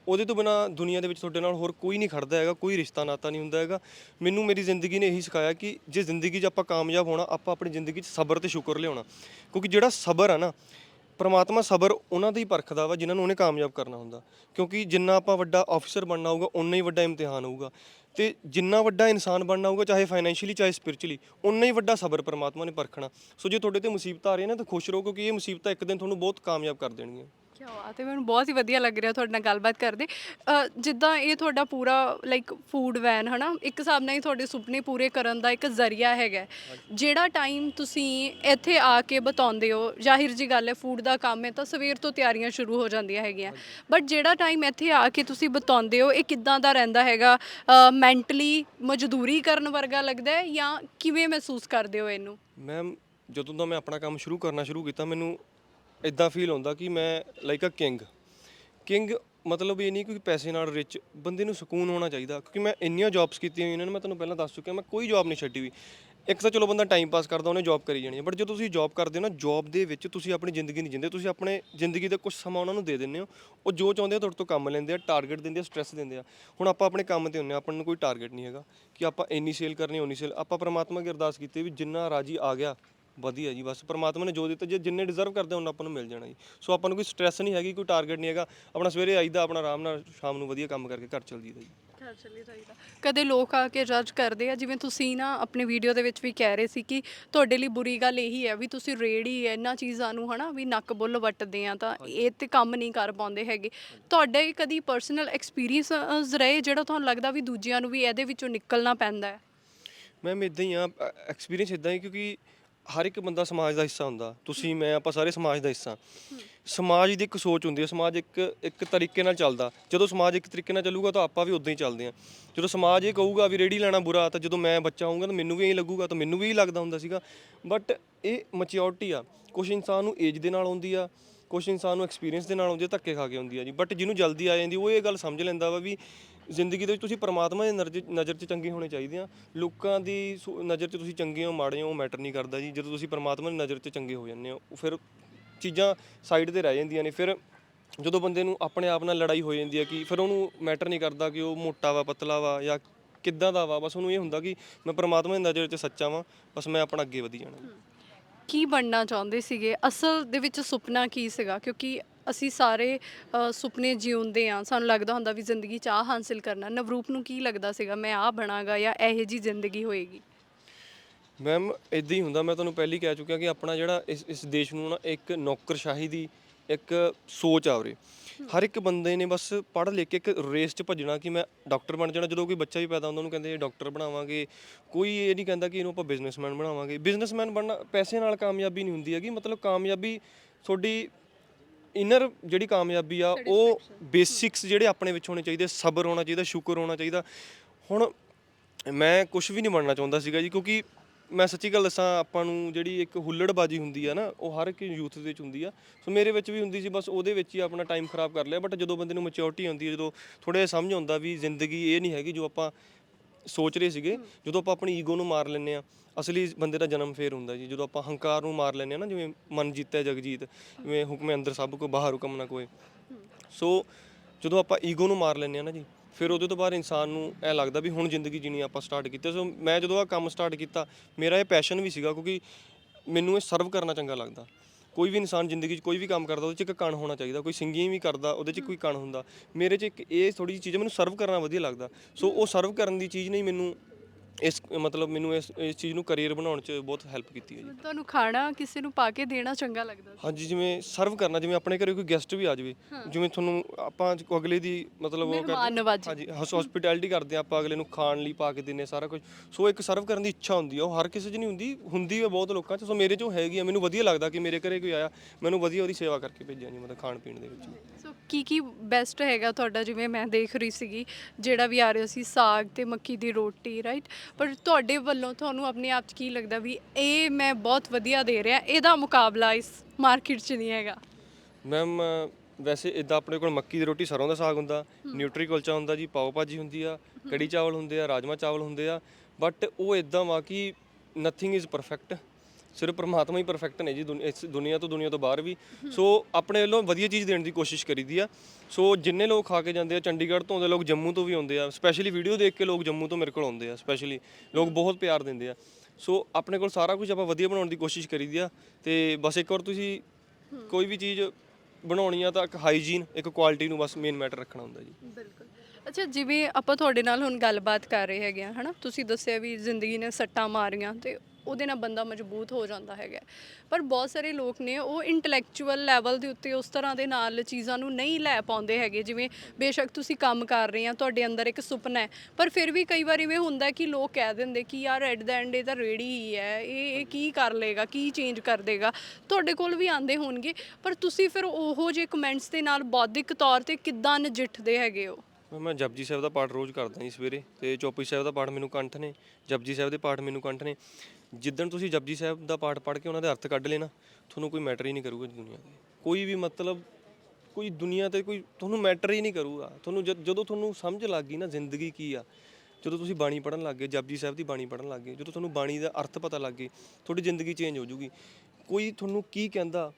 ਉਹਦੇ ਤੋਂ ਬਿਨਾਂ ਦੁਨੀਆ ਦੇ ਵਿੱਚ ਤੁਹਾਡੇ ਨਾਲ ਹੋਰ ਕੋਈ ਨਹੀਂ ਖੜਦਾ ਹੈਗਾ, ਕੋਈ ਰਿਸ਼ਤਾ ਨਾਤਾ ਨਹੀਂ ਹੁੰਦਾ ਹੈਗਾ। ਮੈਨੂੰ ਮੇਰੀ ਜ਼ਿੰਦਗੀ ਨੇ ਇਹੀ ਸਿਖਾਇਆ ਕਿ ਜੇ ਜ਼ਿੰਦਗੀ 'ਚ ਆਪਾਂ ਕਾਮਯਾਬ ਹੋਣਾ, ਆਪਾਂ ਆਪਣੀ ਜ਼ਿੰਦਗੀ 'ਚ ਸਬਰ ਤੇ ਸ਼ੁਕਰ ਲਿਆਉਣਾ। ਕਿਉਂਕਿ ਜਿਹੜਾ ਸਬਰ ਆ ਨਾ, ਪਰਮਾਤਮਾ ਸਬਰ ਉਹਨਾਂ ਦਾ ਹੀ ਪਰਖਦਾ ਵਾ, ਜਿਨ੍ਹਾਂ ਨੂੰ ਉਹਨੇ ਕਾਮਯਾਬ ਕਰਨਾ ਹੁੰਦਾ। ਕਿਉਂਕਿ ਜਿੰਨਾ ਆਪਾਂ ਵੱਡਾ ਆਫੀਸਰ ਬਣਨਾ ਹੋਊਗਾ ਉਨਾ ਹੀ ਵੱਡਾ ਇਮਤਿਹਾਨ ਹੋਊਗਾ। ਤੇ ਜਿੰਨਾ ਵੱਡਾ ਇਨਸਾਨ ਬਣਨਾ ਹੋਊਗਾ, ਚਾਹੇ ਫਾਈਨੈਂਸ਼ੀਅਲੀ ਚਾਹੇ ਸਪਿਰਚੁਅਲੀ ਉਨਾ ਹੀ ਵੱਡਾ ਸਬਰ ਪਰਮਾਤਮਾ ਨੇ ਪਰਖਣਾ। ਸੋ ਜੇ ਤੁਹਾਡੇ ਤੇ ਮੁਸੀਬਤਾਂ ਆ ਰਹੀਆਂ ਨੇ, ਤਾਂ ਖੁਸ਼ ਰਹੋ, ਕਿਉਂਕਿ ਇਹ ਮੁਸੀਬਤਾਂ ਇੱਕ ਦਿਨ ਤੁਹਾਨੂੰ ਬਹੁਤ ਕਾਮਯਾਬ ਕਰ ਦੇਣਗੀਆਂ। ਕੀ ਬਾਤ ਹੈ ਮੈਨੂੰ ਬਹੁਤ ਹੀ ਵਧੀਆ ਲੱਗ ਰਿਹਾ ਤੁਹਾਡੇ ਨਾਲ ਗੱਲਬਾਤ ਕਰਦੇ। ਅ, ਜਿੱਦਾਂ ਇਹ ਤੁਹਾਡਾ ਪੂਰਾ ਲਾਈਕ ਫੂਡ ਵੈਨ ਹਨਾ? ਇੱਕ ਹਿਸਾਬ ਨਾਲ ਹੀ ਤੁਹਾਡੇ ਸੁਪਨੇ ਪੂਰੇ ਕਰਨ ਦਾ ਇੱਕ ਜ਼ਰੀਆ ਹੈਗਾ। ਜਿਹੜਾ ਟਾਈਮ ਤੁਸੀਂ ਇੱਥੇ ਆ ਕੇ ਬਤਾਉਂਦੇ ਹੋ ਜ਼ਾਹਿਰ ਜੀ ਗੱਲ ਹੈ ਫੂਡ ਦਾ ਕੰਮ ਹੈ ਤਾਂ ਸਵੇਰ ਤੋਂ ਤਿਆਰੀਆਂ ਸ਼ੁਰੂ ਹੋ ਜਾਂਦੀਆਂ ਹੈਗੀਆਂ। ਬਟ ਜਿਹੜਾ ਟਾਈਮ ਇੱਥੇ ਆ ਕੇ ਤੁਸੀਂ ਬਤਾਉਂਦੇ ਹੋ ਇਹ ਕਿੱਦਾਂ ਦਾ ਰਹਿੰਦਾ ਹੈਗਾ? ਮੈਂਟਲੀ ਮਜ਼ਦੂਰੀ ਕਰਨ ਵਰਗਾ ਲੱਗਦਾ ਹੈ ਜਾਂ ਕਿਵੇਂ ਮਹਿਸੂਸ ਕਰਦੇ ਹੋ ਇਹਨੂੰ? ਮੈਮ ਜਦੋਂ ਦਾ ਮੈਂ ਆਪਣਾ ਕੰਮ ਸ਼ੁਰੂ ਕਰਨਾ ਸ਼ੁਰੂ ਕੀਤਾ ਮੈਨੂੰ ਇਦਾਂ ਫੀਲ ਹੁੰਦਾ ਕਿ ਮੈਂ ਲਾਈਕ ਅ ਕਿੰਗ ਕਿੰਗ ਮਤਲਬ ਇਹ ਨਹੀਂ ਕਿ ਪੈਸੇ ਨਾਲ ਰਿਚ ਬੰਦੇ ਨੂੰ ਸਕੂਨ ਹੋਣਾ ਚਾਹੀਦਾ। ਕਿਉਂਕਿ ਮੈਂ ਇੰਨੀਆਂ ਜੌਬਸ ਕੀਤੀਆਂ ਹੋਈਆਂ ਨੇ, ਮੈਂ ਤੁਹਾਨੂੰ ਪਹਿਲਾਂ ਦੱਸ ਚੁੱਕਿਆ, ਮੈਂ ਕੋਈ ਜੌਬ ਨਹੀਂ ਛੱਡੀ ਹੋਈ। ਇੱਕ ਤਾਂ ਚਲੋ ਬੰਦਾ ਟਾਈਮ ਪਾਸ ਕਰਦਾ, ਉਹਨੇ ਜੌਬ ਕਰੀ ਜਾਣੀ ਹੈ। ਬਟ ਜਦੋਂ ਤੁਸੀਂ ਜੌਬ ਕਰਦੇ ਹੋ ਨਾ ਜੌਬ ਦੇ ਵਿੱਚ ਤੁਸੀਂ ਆਪਣੀ ਜ਼ਿੰਦਗੀ ਨਹੀਂ ਜਿੰਦੇ, ਤੁਸੀਂ ਆਪਣੇ ਜ਼ਿੰਦਗੀ ਦਾ ਕੁਝ ਸਮਾਂ ਉਹਨਾਂ ਨੂੰ ਦੇ ਦਿੰਦੇ ਹੋ। ਉਹ ਜੋ ਚਾਹੁੰਦੇ ਆ, ਤੁਹਾਡੇ ਤੋਂ ਕੰਮ ਲੈਂਦੇ ਆ ਟਾਰਗੇਟ ਦਿੰਦੇ ਆ ਸਟ੍ਰੈਸ ਦਿੰਦੇ ਆ। ਹੁਣ ਆਪਾਂ ਆਪਣੇ ਕੰਮ ਤੇ ਹੁੰਨੇ ਆ ਆਪਾਂ ਨੂੰ ਕੋਈ ਟਾਰਗੇਟ ਨਹੀਂ ਹੈਗਾ। ਕਿ ਆਪਾਂ ਇੰਨੀ ਸੇਲ ਕਰਨੀ ਉਨੀ ਸੇਲ ਆਪਾਂ ਪਰਮਾਤਮਾ ਅੱਗੇ ਅਰਦਾਸ ਕੀਤੀ ਵੀ ਜਿੰਨਾ ਰਾਜੀ ਆ ਗਿਆ ਵਧੀਆ ਜੀ ਬਸ ਪ੍ਰਮਾਤਮਾ ਨੇ ਜੋ ਦਿੱਤਾ ਜੇ ਜਿੰਨੇ ਡਿਜ਼ਰਵ ਕਰਦੇ ਉਹਨਾਂ ਆਪਾਂ ਨੂੰ ਮਿਲ ਜਾਣਾ ਜੀ। ਸੋ ਆਪਾਂ ਨੂੰ ਕੋਈ ਸਟ੍ਰੈਸ ਨਹੀਂ ਹੈਗੀ ਕੋਈ ਟਾਰਗੇਟ ਨਹੀਂ ਹੈਗਾ ਆਪਣਾ ਸਵੇਰੇ ਆਈਦਾ ਆਪਣਾ ਆਰਾਮ ਨਾਲ ਸ਼ਾਮ ਨੂੰ ਵਧੀਆ ਕੰਮ ਕਰਕੇ ਘਰ ਚੱਲ ਜੀਦਾ ਜੀ। ਘਰ ਚੱਲੀ ਜਾਈਦਾ। ਕਦੇ ਲੋਕ ਆ ਕੇ ਜੱਜ ਕਰਦੇ ਆ ਜਿਵੇਂ ਤੁਸੀਂ ਨਾ ਆਪਣੀ ਵੀਡੀਓ ਦੇ ਵਿੱਚ ਵੀ ਕਹਿ ਰਹੇ ਸੀ ਕਿ ਤੁਹਾਡੇ ਲਈ ਬੁਰੀ ਗੱਲ ਇਹੀ ਹੈ ਵੀ ਤੁਸੀਂ ਰੇੜੀ ਇਹਨਾਂ ਚੀਜ਼ਾਂ ਨੂੰ ਹਨਾ ਵੀ ਨੱਕ ਬੁੱਲ ਵੱਟਦੇ ਆ ਤਾਂ ਇਹ ਤੇ ਕੰਮ ਨਹੀਂ ਕਰ ਪਾਉਂਦੇ ਹੈਗੇ। ਤੁਹਾਡੇ ਕਦੀ ਪਰਸਨਲ ਐਕਸਪੀਰੀਅੰਸ ਰਹੇ ਜਿਹੜਾ ਤੁਹਾਨੂੰ ਲੱਗਦਾ ਵੀ ਦੂਜਿਆਂ ਨੂੰ ਵੀ ਇਹਦੇ ਵਿੱਚੋਂ ਨਿਕਲਣਾ ਪੈਂਦਾ ਹੈ? ਮੈਮ ਇਦਾਂ ਹੀ ਆ ਐਕਸਪੀਰੀਅੰਸ ਇਦਾਂ ਹੀ ਕਿਉਂਕਿ ਹਰ ਇੱਕ ਬੰਦਾ ਸਮਾਜ ਦਾ ਹਿੱਸਾ ਹੁੰਦਾ। ਤੁਸੀਂ, ਮੈਂ, ਆਪਾਂ ਸਾਰੇ ਸਮਾਜ ਦਾ ਹਿੱਸਾ। ਸਮਾਜ ਦੀ ਇੱਕ ਸੋਚ ਹੁੰਦੀ ਹੈ, ਸਮਾਜ ਇੱਕ ਇੱਕ ਤਰੀਕੇ ਨਾਲ ਚੱਲਦਾ। ਜਦੋਂ ਸਮਾਜ ਇੱਕ ਤਰੀਕੇ ਨਾਲ ਚੱਲੂਗਾ ਤਾਂ ਆਪਾਂ ਵੀ ਉਦਾਂ ਹੀ ਚੱਲਦੇ ਹਾਂ। ਜਦੋਂ ਸਮਾਜ ਇਹ ਕਹੂਗਾ ਵੀ ਰੇੜੀ ਲੈਣਾ ਬੁਰਾ, ਤਾਂ ਜਦੋਂ ਮੈਂ ਬੱਚਾ ਹੋਊਂਗਾ ਤਾਂ ਮੈਨੂੰ ਵੀ ਇਹੀ ਲੱਗੂਗਾ, ਤਾਂ ਮੈਨੂੰ ਵੀ ਇਹੀ ਲੱਗਦਾ ਹੁੰਦਾ ਸੀਗਾ। ਬਟ ਇਹ ਮੈਚਿਓਰਟੀ ਆ। ਕੁਝ ਇਨਸਾਨ ਨੂੰ ਏਜ ਦੇ ਨਾਲ ਆਉਂਦੀ ਆ ਕੁਝ ਇਨਸਾਨ ਨੂੰ ਐਕਸਪੀਰੀਅੰਸ ਦੇ ਨਾਲ ਆਉਂਦੀ ਆ, ਧੱਕੇ ਖਾ ਕੇ ਆਉਂਦੀ ਆ ਜੀ। ਬਟ ਜਿਹਨੂੰ ਜਲਦੀ ਆ ਜਾਂਦੀ, ਉਹ ਇਹ ਗੱਲ ਸਮਝ ਲੈਂਦਾ ਵਾ ਵੀ ਜ਼ਿੰਦਗੀ ਦੇ ਵਿੱਚ ਤੁਸੀਂ ਪਰਮਾਤਮਾ ਦੀ ਨਜ਼ਰ ਨਜ਼ਰ 'ਚ ਚੰਗੇ ਹੋਣੇ ਚਾਹੀਦੇ ਆ। ਲੋਕਾਂ ਦੀ ਸੋ- ਨਜ਼ਰ 'ਚ ਤੁਸੀਂ ਚੰਗੇ ਹੋ, ਮਾੜੇ ਹੋ, ਉਹ ਮੈਟਰ ਨਹੀਂ ਕਰਦਾ ਜੀ। ਜਦੋਂ ਤੁਸੀਂ ਪਰਮਾਤਮਾ ਦੀ ਨਜ਼ਰ 'ਚ ਚੰਗੇ ਹੋ ਜਾਂਦੇ ਹੋ, ਉਹ ਫਿਰ ਚੀਜ਼ਾਂ ਸਾਈਡ ਤੇ ਰਹਿ ਜਾਂਦੀਆਂ ਨੇ। ਫਿਰ ਜਦੋਂ ਬੰਦੇ ਨੂੰ ਆਪਣੇ ਆਪ ਨਾਲ ਲੜਾਈ ਹੋ ਜਾਂਦੀ ਹੈ ਕਿ ਫਿਰ ਉਹਨੂੰ ਮੈਟਰ ਨਹੀਂ ਕਰਦਾ ਕਿ ਉਹ ਮੋਟਾ ਵਾ, ਪਤਲਾ ਵਾ ਜਾਂ ਕਿੱਦਾਂ ਦਾ ਵਾ, ਬਸ ਉਹਨੂੰ ਇਹ ਹੁੰਦਾ ਕਿ ਮੈਂ ਪਰਮਾਤਮਾ ਦੀ ਨਜ਼ਰ 'ਚ ਸੱਚਾ ਵਾਂ, ਬਸ ਮੈਂ ਆਪਣਾ ਅੱਗੇ ਵਧੀ ਜਾਣਾ। ਕੀ ਬਣਨਾ ਚਾਹੁੰਦੇ ਸੀਗੇ? ਅਸਲ ਦੇ ਵਿੱਚ ਸੁਪਨਾ ਕੀ ਸੀਗਾ? ਕਿਉਂਕਿ ਅਸੀਂ ਸਾਰੇ ਅ, ਸੁਪਨੇ ਜਿਉਂਦੇ ਆ। ਸਾਨੂੰ ਲੱਗਦਾ ਹੁੰਦਾ ਵੀ ਜ਼ਿੰਦਗੀ 'ਚ ਆਹ ਹਾਸਿਲ ਕਰਨਾ। ਨਵਰੂਪ ਨੂੰ ਕੀ ਲੱਗਦਾ ਸੀਗਾ ਮੈਂ ਆਹ ਬਣਾਗਾ ਜਾਂ ਇਹੋ ਜੀ ਜ਼ਿੰਦਗੀ ਹੋਏਗੀ? ਮੈਮ ਇਦਾਂ ਹੀ ਹੁੰਦਾ। ਮੈਂ ਤੁਹਾਨੂੰ ਪਹਿਲੀ ਕਹਿ ਚੁੱਕਿਆ ਕਿ ਆਪਣਾ ਜਿਹੜਾ ਇਸ ਇਸ ਦੇਸ਼ ਨੂੰ ਨਾ ਇੱਕ ਨੌਕਰਸ਼ਾਹੀ ਦੀ ਇੱਕ ਸੋਚ ਆ ਹਰ ਇੱਕ ਬੰਦੇ ਨੇ ਬਸ ਪੜ੍ਹ ਲਿਖ ਕੇ ਇੱਕ ਰੇਸ 'ਚ ਭੱਜਣਾ ਕਿ ਮੈਂ ਡਾਕਟਰ ਬਣ ਜਾਣਾ। ਜਦੋਂ ਕੋਈ ਬੱਚਾ ਵੀ ਪੈਦਾ ਹੁੰਦਾ ਉਹਨੂੰ ਕਹਿੰਦੇ ਡਾਕਟਰ ਬਣਾਵਾਂਗੇ। ਕੋਈ ਇਹ ਨਹੀਂ ਕਹਿੰਦਾ ਕਿ ਇਹਨੂੰ ਆਪਾਂ ਬਿਜ਼ਨਸਮੈਨ ਬਣਾਵਾਂਗੇ। ਬਿਜ਼ਨਸਮੈਨ ਬਣਨਾ ਪੈਸੇ ਨਾਲ ਕਾਮਯਾਬੀ ਨਹੀਂ ਹੁੰਦੀ ਹੈਗੀ। ਮਤਲਬ ਕਾਮਯਾਬੀ ਤੁਹਾਡੀ ਇਨਰ ਜਿਹੜੀ ਕਾਮਯਾਬੀ ਆ ਉਹ ਬੇਸਿਕਸ ਜਿਹੜੇ ਆਪਣੇ ਵਿੱਚ ਹੋਣੇ ਚਾਹੀਦੇ ਸਬਰ ਹੋਣਾ ਚਾਹੀਦਾ ਸ਼ੁਕਰ ਹੋਣਾ ਚਾਹੀਦਾ। ਹੁਣ ਮੈਂ ਕੁਝ ਵੀ ਨਹੀਂ ਬਣਨਾ ਚਾਹੁੰਦਾ ਸੀਗਾ ਜੀ ਕਿਉਂਕਿ ਮੈਂ ਸੱਚੀ ਗੱਲ ਦੱਸਾਂ ਆਪਾਂ ਨੂੰ ਜਿਹੜੀ ਇੱਕ ਹੁੱਲੜਬਾਜੀ ਹੁੰਦੀ ਆ ਨਾ ਉਹ ਹਰ ਇੱਕ ਯੂਥ ਦੇ ਵਿੱਚ ਹੁੰਦੀ ਆ। ਸੋ ਮੇਰੇ ਵਿੱਚ ਵੀ ਹੁੰਦੀ ਸੀ ਬਸ ਉਹਦੇ ਵਿੱਚ ਹੀ ਆਪਣਾ ਟਾਈਮ ਖਰਾਬ ਕਰ ਲਿਆ ਬਟ ਜਦੋਂ ਬੰਦੇ ਨੂੰ ਮੈਚਿਓਰਿਟੀ ਆਉਂਦੀ ਹੈ ਜਦੋਂ ਥੋੜਾ ਜਿਹਾ ਸਮਝ ਆਉਂਦਾ ਵੀ ਜ਼ਿੰਦਗੀ ਇਹ ਨਹੀਂ ਹੈਗੀ ਜੋ ਆਪਾਂ ਸੋਚ ਰਹੇ ਸੀਗੇ, ਜਦੋਂ ਆਪਾਂ ਆਪਣੀ ਈਗੋ ਨੂੰ ਮਾਰ ਲੈਂਦੇ ਆ ਅਸਲੀ ਬੰਦੇ ਦਾ ਜਨਮ ਫੇਰ ਹੁੰਦਾ ਜੀ, ਜਦੋਂ ਆਪਾਂ ਹੰਕਾਰ ਨੂੰ ਮਾਰ ਲੈਂਦੇ ਆ ਨਾ, ਜਿਵੇਂ ਮਨ ਜੀਤੈ ਜਗਜੀਤ, ਜਿਵੇਂ ਹੁਕਮੇ ਅੰਦਰ ਸਭ ਕੋ, ਬਾਹਰ ਹੁਕਮ ਨਾ ਕੋਏ। ਸੋ ਜਦੋਂ ਆਪਾਂ ਈਗੋ ਨੂੰ ਮਾਰ ਲੈਂਦੇ ਆ ਨਾ ਜੀ, ਫਿਰ ਉਹਦੇ ਤੋਂ ਬਾਅਦ ਇਨਸਾਨ ਨੂੰ ਇਹ ਲੱਗਦਾ ਵੀ ਹੁਣ ਜ਼ਿੰਦਗੀ ਜੀਣੀ ਆਪਾਂ ਸਟਾਰਟ ਕੀਤੀ ਸੋ ਮੈਂ ਜਦੋਂ ਆ ਕੰਮ ਸਟਾਰਟ ਕੀਤਾ, ਮੇਰਾ ਇਹ ਪੈਸ਼ਨ ਵੀ ਸੀਗਾ, ਕਿਉਂਕਿ ਮੈਨੂੰ ਇਹ ਸਰਵ ਕਰਨਾ ਚੰਗਾ ਲੱਗਦਾ। ਕੋਈ ਵੀ ਇਨਸਾਨ ਜ਼ਿੰਦਗੀ 'ਚ ਕੋਈ ਵੀ ਕੰਮ ਕਰਦਾ ਉਹਦੇ 'ਚ ਇੱਕ ਕਣ ਹੋਣਾ ਚਾਹੀਦਾ ਕੋਈ ਸਿੰਗਿੰਗ ਵੀ ਕਰਦਾ ਉਹਦੇ 'ਚ ਕੋਈ ਕਣ ਹੁੰਦਾ। ਮੇਰੇ 'ਚ ਇੱਕ ਇਹ ਥੋੜੀ ਜਿਹੀ ਚੀਜ਼ ਹੈ, ਮੈਨੂੰ ਸਰਵ ਕਰਨਾ ਵਧੀਆ ਲੱਗਦਾ। ਸੋ ਉਹ ਸਰਵ ਕਰਨ ਦੀ ਚੀਜ਼ ਨਹੀਂ ਮੈਨੂੰ ਇਸ ਮਤਲਬ ਮੈਨੂੰ ਇਸ ਇਸ ਚੀਜ਼ ਨੂੰ ਕੈਰੀਅਰ ਬਣਾਉਣ 'ਚ ਬਹੁਤ ਹੈਲਪ ਕੀਤੀ ਹੈ ਜੀ। ਤੁਹਾਨੂੰ ਖਾਣਾ ਕਿਸੇ ਨੂੰ ਪਾ ਕੇ ਦੇਣਾ ਚੰਗਾ ਲੱਗਦਾ ਸੀ? ਹਾਂਜੀ ਜਿਵੇਂ ਸਰਵ ਕਰਨਾ ਜਿਵੇਂ ਆਪਣੇ ਘਰੇ ਕੋਈ ਗੈਸਟ ਵੀ ਆ ਜਾਵੇ ਜਿਵੇਂ ਤੁਹਾਨੂੰ ਆਪਾਂ ਅਗਲੇ ਦੀ ਮਤਲਬ ਉਹ ਮਹਿਮਾਨ ਨਵਾਜ਼ੀ। ਹਾਂਜੀ ਹਸਪਿਟੈਲਿਟੀ ਕਰਦੇ ਆ ਆਪਾਂ ਅਗਲੇ ਨੂੰ ਖਾਣ ਲਈ ਪਾ ਕੇ ਦਿੰਨੇ ਸਾਰਾ ਕੁਝ ਸੋ ਇੱਕ ਸਰਵ ਕਰਨ ਦੀ ਇੱਛਾ ਹੁੰਦੀ ਆ ਉਹ ਹਰ ਕਿਸੇ 'ਚ ਨਹੀਂ ਹੁੰਦੀ ਹੁੰਦੀ ਹੈ ਬਹੁਤ ਲੋਕਾਂ 'ਚ। ਸੋ ਮੇਰੇ 'ਚ ਹੈਗੀ ਆ ਮੈਨੂੰ ਵਧੀਆ ਲੱਗਦਾ ਕਿ ਮੇਰੇ ਘਰੇ ਕੋਈ ਆਇਆ ਮੈਨੂੰ ਵਧੀਆ ਉਹਦੀ ਸੇਵਾ ਕਰਕੇ ਭੇਜਿਆ ਜੀ ਮਤਲਬ ਖਾਣ ਪੀਣ ਦੇ ਵਿੱਚ। ਸੋ ਕੀ ਕੀ ਬੈਸਟ ਹੈਗਾ ਤੁਹਾਡਾ ਜਿਵੇਂ ਮੈਂ ਦੇਖ ਰਹੀ ਸੀਗੀ ਜਿਹੜਾ ਵੀ ਆ ਰਿਹਾ ਸੀ ਸਾਗ ਤੇ ਮੱਕੀ ਦੀ ਰੋਟੀ ਰਾਈਟ ਪਰ ਤੁਹਾਡੇ ਵੱਲੋਂ ਤੁਹਾਨੂੰ ਆਪਣੇ ਆਪ 'ਚ ਕੀ ਲੱਗਦਾ ਵੀ ਇਹ ਮੈਂ ਬਹੁਤ ਵਧੀਆ ਦੇ ਰਿਹਾ ਇਹਦਾ ਮੁਕਾਬਲਾ ਇਸ ਮਾਰਕੀਟ 'ਚ ਨਹੀਂ ਹੈਗਾ? ਮੈਮ ਵੈਸੇ ਇਦਾਂ ਆਪਣੇ ਕੋਲ ਮੱਕੀ ਦੀ ਰੋਟੀ ਸਰੋਂ ਦਾ ਸਾਗ ਹੁੰਦਾ ਨਿਊਟਰੀ ਕੁਲਚਾ ਹੁੰਦਾ ਜੀ ਪਾਓ ਭਾਜੀ ਹੁੰਦੀ ਆ ਕੜੀ ਚਾਵਲ ਹੁੰਦੇ ਆ ਰਾਜਮਾ ਚਾਵਲ ਹੁੰਦੇ ਆ ਬਟ ਉਹ ਇਦਾਂ ਵਾ ਕਿ ਨਥਿੰਗ ਇਜ਼ ਪਰਫੈਕਟ ਸਿਰਫ ਪ੍ਰਮਾਤਮਾ ਹੀ ਪਰਫੈਕਟ ਨੇ ਜੀ ਦੁਨ- ਇਸ ਦੁਨੀਆ ਤੋਂ ਦੁਨੀਆ ਤੋਂ ਬਾਹਰ ਵੀ। ਸੋ ਆਪਣੇ ਵੱਲੋਂ ਵਧੀਆ ਚੀਜ਼ ਦੇਣ ਦੀ ਕੋਸ਼ਿਸ਼ ਕਰੀਦੀ ਆ। ਸੋ ਜਿੰਨੇ ਲੋਕ ਖਾ ਕੇ ਜਾਂਦੇ ਆ, ਚੰਡੀਗੜ੍ਹ ਤੋਂ ਆਉਂਦੇ ਲੋਕ ਜੰਮੂ ਤੋਂ ਵੀ ਆਉਂਦੇ ਆ। ਸਪੈਸ਼ਲੀ ਵੀਡੀਓ ਦੇਖ ਕੇ ਲੋਕ ਜੰਮੂ ਤੋਂ ਮੇਰੇ ਕੋਲ ਆਉਂਦੇ ਆ ਸਪੈਸ਼ਲੀ ਲੋਕ ਬਹੁਤ ਪਿਆਰ ਦਿੰਦੇ ਆ। ਸੋ ਆਪਣੇ ਕੋਲ ਸਾਰਾ ਕੁਝ ਆਪਾਂ ਵਧੀਆ ਬਣਾਉਣ ਦੀ ਕੋਸ਼ਿਸ਼ ਕਰੀਦੀ ਆ। ਤੇ ਬਸ ਇੱਕ ਵਾਰ ਤੁਸੀਂ ਕੋਈ ਵੀ ਚੀਜ਼ ਬਣਾਉਣੀ ਆ ਤਾਂ ਇੱਕ ਹਾਈਜੀਨ ਇੱਕ ਕੁਆਲਿਟੀ ਨੂੰ ਬਸ ਮੇਨ ਮੈਟਰ ਰੱਖਣਾ ਹੁੰਦਾ ਜੀ। ਬਿਲਕੁਲ। ਅੱਛਾ, ਜਿਵੇਂ ਆਪਾਂ ਤੁਹਾਡੇ ਨਾਲ ਹੁਣ ਗੱਲਬਾਤ ਕਰ ਰਹੇ ਹੈਗੇ ਆ, ਹਨਾ? ਤੁਸੀਂ ਦੱਸਿਆ ਵੀ ਜ਼ਿੰਦਗੀ ਨੇ ਸੱਟਾਂ ਮਾਰੀਆਂ ਤੇ ਉਹਦੇ ਨਾਲ ਬੰਦਾ ਮਜ਼ਬੂਤ ਹੋ ਜਾਂਦਾ ਹੈਗਾ ਪਰ ਬਹੁਤ ਸਾਰੇ ਲੋਕ ਨੇ ਉਹ ਇੰਟੈਲੈਕਚੁਅਲ ਲੈਵਲ ਦੇ ਉੱਤੇ ਉਸ ਤਰ੍ਹਾਂ ਦੇ ਨਾਲ ਚੀਜ਼ਾਂ ਨੂੰ ਨਹੀਂ ਲੈ ਪਾਉਂਦੇ ਹੈਗੇ। ਜਿਵੇਂ ਬੇਸ਼ੱਕ ਤੁਸੀਂ ਕੰਮ ਕਰ ਰਹੇ ਆ, ਤੁਹਾਡੇ ਅੰਦਰ ਇੱਕ ਸੁਪਨਾ ਹੈ, ਪਰ ਫਿਰ ਵੀ ਕਈ ਵਾਰ ਇਵੇਂ ਹੁੰਦਾ ਕਿ ਲੋਕ ਕਹਿ ਦਿੰਦੇ ਕਿ ਯਾਰ ਐਟ ਦਾ ਐਂਡ ਇਹ ਤਾਂ ਰੇੜੀ ਹੀ ਹੈ, ਇਹ ਇਹ ਕੀ ਕਰ ਲੇਗਾ ਕੀ ਚੇਂਜ ਕਰ ਦੇਗਾ। ਤੁਹਾਡੇ ਕੋਲ ਵੀ ਆਂਦੇ ਹੋਣਗੇ, ਪਰ ਤੁਸੀਂ ਫਿਰ ਉਹੋ ਜਿਹੇ ਕਮੈਂਟਸ ਦੇ ਨਾਲ ਬੌਧਿਕ ਤੌਰ ਤੇ ਕਿੱਦਾਂ ਨਜਿੱਠਦੇ ਹੈਗੇ ਹੋ? ਮੈਂ- ਜਪਜੀ ਸਾਹਿਬ ਦਾ ਪਾਠ ਰੋਜ਼ ਕਰਦਾ ਜੀ ਸਵੇਰੇ ਤੇ ਚੌਪੀ ਸਾਹਿਬ ਦਾ ਪਾਠ ਮੈਨੂੰ ਕੰਠ ਨੇ, ਜਪਜੀ ਸਾਹਿਬ ਦੇ ਪਾਠ ਮੈਨੂੰ ਕੰਠ ਨੇ। ਜਿੱਦਣ ਤੁਸੀਂ ਜਪਜੀ ਸਾਹਿਬ ਦਾ ਪਾਠ ਪੜ੍ਹ ਕੇ ਉਹਨਾਂ ਦੇ ਅਰਥ ਕੱਢ ਲੈਣਾ ਤੁਹਾਨੂੰ ਕੋਈ ਮੈਟਰ ਹੀ ਨਹੀਂ ਕਰੂਗਾ ਦੁਨੀਆ ਤੇ। ਕੋਈ ਵੀ ਮਤਲਬ, ਕੋਈ ਦੁਨੀਆ ਤੇ ਕੋਈ, ਤੁਹਾਨੂੰ ਮੈਟਰ ਹੀ ਨਹੀਂ ਕਰੂਗਾ। ਤੁਹਾਨੂੰ ਜਦ- ਜਦੋਂ ਤੁਹਾਨੂੰ ਸਮਝ ਲੱਗ ਗਈ ਨਾ ਜ਼ਿੰਦਗੀ ਕੀ ਆ, ਜਦੋਂ ਤੁਸੀਂ ਬਾਣੀ ਪੜ੍ਹਨ ਲੱਗ ਗਏ, ਜਪਜੀ ਸਾਹਿਬ ਦੀ ਬਾਣੀ ਪੜ੍ਹਨ ਲੱਗ ਗਏ, ਜਦੋਂ ਤੁਹਾਨੂੰ ਬਾਣੀ ਦਾ ਅਰਥ ਪਤਾ ਲੱਗ ਗਏ, ਤੁਹਾਡੀ ਜ਼ਿੰਦਗੀ ਚੇਂਜ ਹੋ ਜੂਗੀ। ਕੋਈ ਤੁਹਾਨੂੰ ਕੀ ਕਹਿੰਦਾ,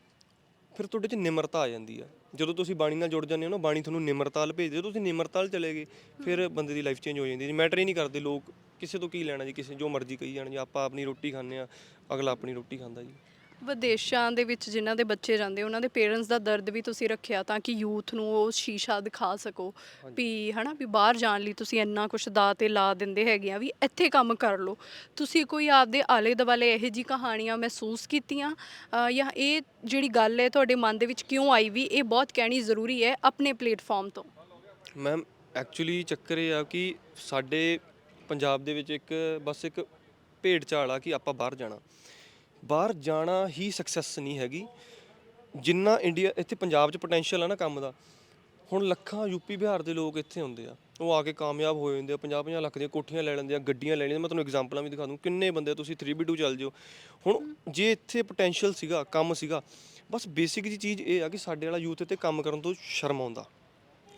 ਫਿਰ ਤੁਹਾਡੇ 'ਚ ਨਿਮਰਤਾ ਆ ਜਾਂਦੀ ਆ। ਜਦੋਂ ਤੁਸੀਂ ਬਾਣੀ ਨਾਲ ਜੁੜ ਜਾਂਦੇ ਹੋ ਨਾ, ਬਾਣੀ ਤੁਹਾਨੂੰ ਨਿਮਰਤਾ ਵੱਲ ਭੇਜਦੀ ਜਦੋਂ ਤੁਸੀਂ ਨਿਮਰਤਾ ਵੱਲ ਚਲੇ ਗਏ, ਫਿਰ ਬੰਦੇ ਦੀ ਲਾਈਫ ਚੇਂਜ ਹੋ ਜਾਂਦੀ ਹੈ। ਜੀ ਮੈਟਰ ਹੀ ਨਹੀਂ ਕਰਦੇ ਲੋਕ ਕਿਸੇ ਤੋਂ ਕੀ ਲੈਣਾ ਜੀ? ਕਿਸੇ ਜੋ ਮਰਜ਼ੀ ਕਹੀ ਜਾਣ ਜੀ ਆਪਾਂ ਆਪਣੀ ਰੋਟੀ ਖਾਂਦੇ ਆ ਅਗਲਾ ਆਪਣੀ ਰੋਟੀ ਖਾਂਦਾ ਜੀ। ਵਿਦੇਸ਼ਾਂ ਦੇ ਵਿੱਚ ਜਿਨ੍ਹਾਂ ਦੇ ਬੱਚੇ ਜਾਂਦੇ ਉਹਨਾਂ ਦੇ ਪੇਰੈਂਟਸ ਦਾ ਦਰਦ ਵੀ ਤੁਸੀਂ ਰੱਖਿਆ ਤਾਂ ਕਿ ਯੂਥ ਨੂੰ ਉਹ ਸ਼ੀਸ਼ਾ ਦਿਖਾ ਸਕੋ। ਵੀ ਹਨਾ ਵੀ ਬਾਹਰ ਜਾਣ ਲਈ ਤੁਸੀਂ ਇੰਨਾ ਕੁਝ ਦਾ ਤੇ ਲਾ ਦਿੰਦੇ ਹੈਗੇ ਆ ਵੀ ਇੱਥੇ ਕੰਮ ਕਰ ਲਓ। ਤੁਸੀਂ ਕੋਈ ਆਪਦੇ ਆਲੇ ਦੁਆਲੇ ਇਹੋ ਜੀ ਕਹਾਣੀਆਂ ਮਹਿਸੂਸ ਕੀਤੀਆਂ? ਅ, ਜਾਂ ਇਹ ਜਿਹੜੀ ਗੱਲ ਹੈ ਤੁਹਾਡੇ ਮਨ ਦੇ ਵਿੱਚ ਕਿਉਂ ਆਈ ਵੀ ਇਹ ਬਹੁਤ ਕਹਿਣੀ ਜ਼ਰੂਰੀ ਹੈ ਆਪਣੇ ਪਲੇਟਫਾਰਮ ਤੋਂ? ਮੈਮ ਐਕਚੁਅਲੀ ਚੱਕਰ ਇਹ ਆ ਕਿ ਸਾਡੇ ਪੰਜਾਬ ਦੇ ਵਿੱਚ ਇੱਕ ਬਸ ਇੱਕ ਭੇਡ ਚਾਲ ਆ ਕਿ ਆਪਾਂ ਬਾਹਰ ਜਾਣਾ। ਬਾਹਰ ਜਾਣਾ ਹੀ ਸਕਸੈਸ ਨਹੀਂ ਹੈਗੀ। ਜਿੰਨਾ ਇੰਡੀਆ ਇੱਥੇ ਪੰਜਾਬ 'ਚ ਪੋਟੈਂਸ਼ੀਅਲ ਆ ਨਾ ਕੰਮ ਦਾ ਹੁਣ ਲੱਖਾਂ ਯੂਪੀ ਬਿਹਾਰ ਦੇ ਲੋਕ ਇੱਥੇ ਹੁੰਦੇ ਆ। ਉਹ ਆ ਕੇ ਕਾਮਯਾਬ ਹੋ ਜਾਂਦੇ ਆ 50-50 ਲੱਖ ਦੀਆਂ ਕੋਠੀਆਂ ਲੈ ਲੈਂਦੇ ਆ ਗੱਡੀਆਂ ਲੈ ਲੈਂਦੇ ਮੈਂ ਤੁਹਾਨੂੰ ਐਗਜ਼ਾਮਪਲਾਂ ਵੀ ਦਿਖਾ ਦੂੰ ਕਿੰਨੇ ਬੰਦੇ ਆ, ਤੁਸੀਂ 3B2 ਚੱਲ ਜਿਓ। ਹੁਣ ਜੇ ਇੱਥੇ ਪੋਟੈਂਸ਼ੀਅਲ ਸੀਗਾ ਕੰਮ ਸੀਗਾ ਬਸ ਬੇਸਿਕ ਜੀ ਚੀਜ਼ ਇਹ ਆ ਕਿ ਸਾਡੇ ਵਾਲਾ ਯੂਥ ਇੱਥੇ ਕੰਮ ਕਰਨ ਤੋਂ ਸ਼ਰਮ ਆਉਂਦਾ।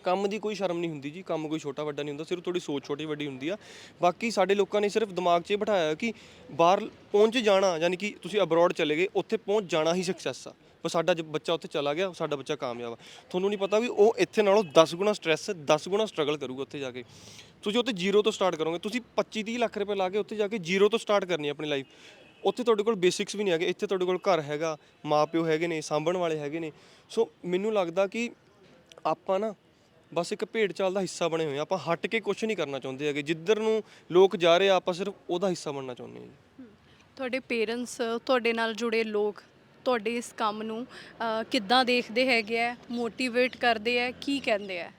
ਕੰਮ ਦੀ ਕੋਈ ਸ਼ਰਮ ਨਹੀਂ ਹੁੰਦੀ ਜੀ, ਕੰਮ ਕੋਈ ਛੋਟਾ ਵੱਡਾ ਨਹੀਂ ਹੁੰਦਾ, ਸਿਰਫ ਤੁਹਾਡੀ ਸੋਚ ਛੋਟੀ ਵੱਡੀ ਹੁੰਦੀ ਆ। ਬਾਕੀ ਸਾਡੇ ਲੋਕਾਂ ਨੇ ਸਿਰਫ ਦਿਮਾਗ 'ਚ ਇਹ ਬਿਠਾਇਆ ਕਿ ਬਾਹਰ ਪਹੁੰਚ ਜਾਣਾ, ਯਾਨੀ ਕਿ ਤੁਸੀਂ ਅਬਰੋਡ ਚਲੇ ਗਏ, ਉੱਥੇ ਪਹੁੰਚ ਜਾਣਾ ਹੀ ਸਕਸੈਸ ਆ। ਪਰ ਸਾਡਾ ਜ ਬੱਚਾ ਉੱਥੇ ਚਲਾ ਗਿਆ, ਸਾਡਾ ਬੱਚਾ ਕਾਮਯਾਬ ਆ। ਤੁਹਾਨੂੰ ਨਹੀਂ ਪਤਾ ਵੀ ਉਹ ਇੱਥੇ ਨਾਲੋਂ 10 ਗੁਣਾ ਸਟ੍ਰੈਸ 10 ਗੁਣਾ ਸਟਰਗਲ ਕਰੂਗਾ ਉੱਥੇ ਜਾ ਕੇ। ਤੁਸੀਂ ਉੱਥੇ ਜ਼ੀਰੋ ਤੋਂ ਸਟਾਰਟ ਕਰੋਗੇ, ਤੁਸੀਂ 25 30 ਲੱਖ ਰੁਪਏ ਲਾ ਕੇ ਉੱਥੇ ਜਾ ਕੇ ਜ਼ੀਰੋ ਤੋਂ ਸਟਾਰਟ ਕਰਨੀ ਆਪਣੀ ਲਾਈਫ ਉੱਥੇ ਤੁਹਾਡੇ ਕੋਲ ਬੇਸਿਕਸ ਵੀ ਨਹੀਂ ਹੈਗੇ, ਇੱਥੇ ਤੁਹਾਡੇ ਕੋਲ ਘਰ ਹੈਗਾ, ਮਾਪਿਓ ਹੈਗੇ ਨੇ, ਸਾਂਭਣ ਵਾਲੇ ਹੈਗੇ ਨੇ। ਸੋ ਮੈਨੂੰ ਲੱਗਦਾ ਕਿ ਆਪਾਂ ਨਾ ਬਸ ਇੱਕ ਭੇਡ ਚਾਲ ਦਾ ਹਿੱਸਾ ਬਣੇ ਹੋਏ ਆ। ਆਪਾਂ ਹਟ ਕੇ ਕੁਝ ਨਹੀਂ ਕਰਨਾ ਚਾਹੁੰਦੇ ਹੈਗੇ। ਜਿੱਧਰ ਨੂੰ ਲੋਕ ਜਾ ਰਹੇ ਆ ਆਪਾਂ ਸਿਰਫ ਉਹਦਾ ਹਿੱਸਾ ਬਣਨਾ ਚਾਹੁੰਦੇ ਹਾਂ ਜੀ। ਤੁਹਾਡੇ ਪੇਰੈਂਟਸ ਤੁਹਾਡੇ ਨਾਲ ਜੁੜੇ ਲੋਕ ਤੁਹਾਡੇ ਇਸ ਕੰਮ ਨੂੰ ਅ, ਕਿੱਦਾਂ ਦੇਖਦੇ ਹੈਗੇ ਆ ਮੋਟੀਵੇਟ ਕਰਦੇ ਆ ਕੀ ਕਹਿੰਦੇ ਆ?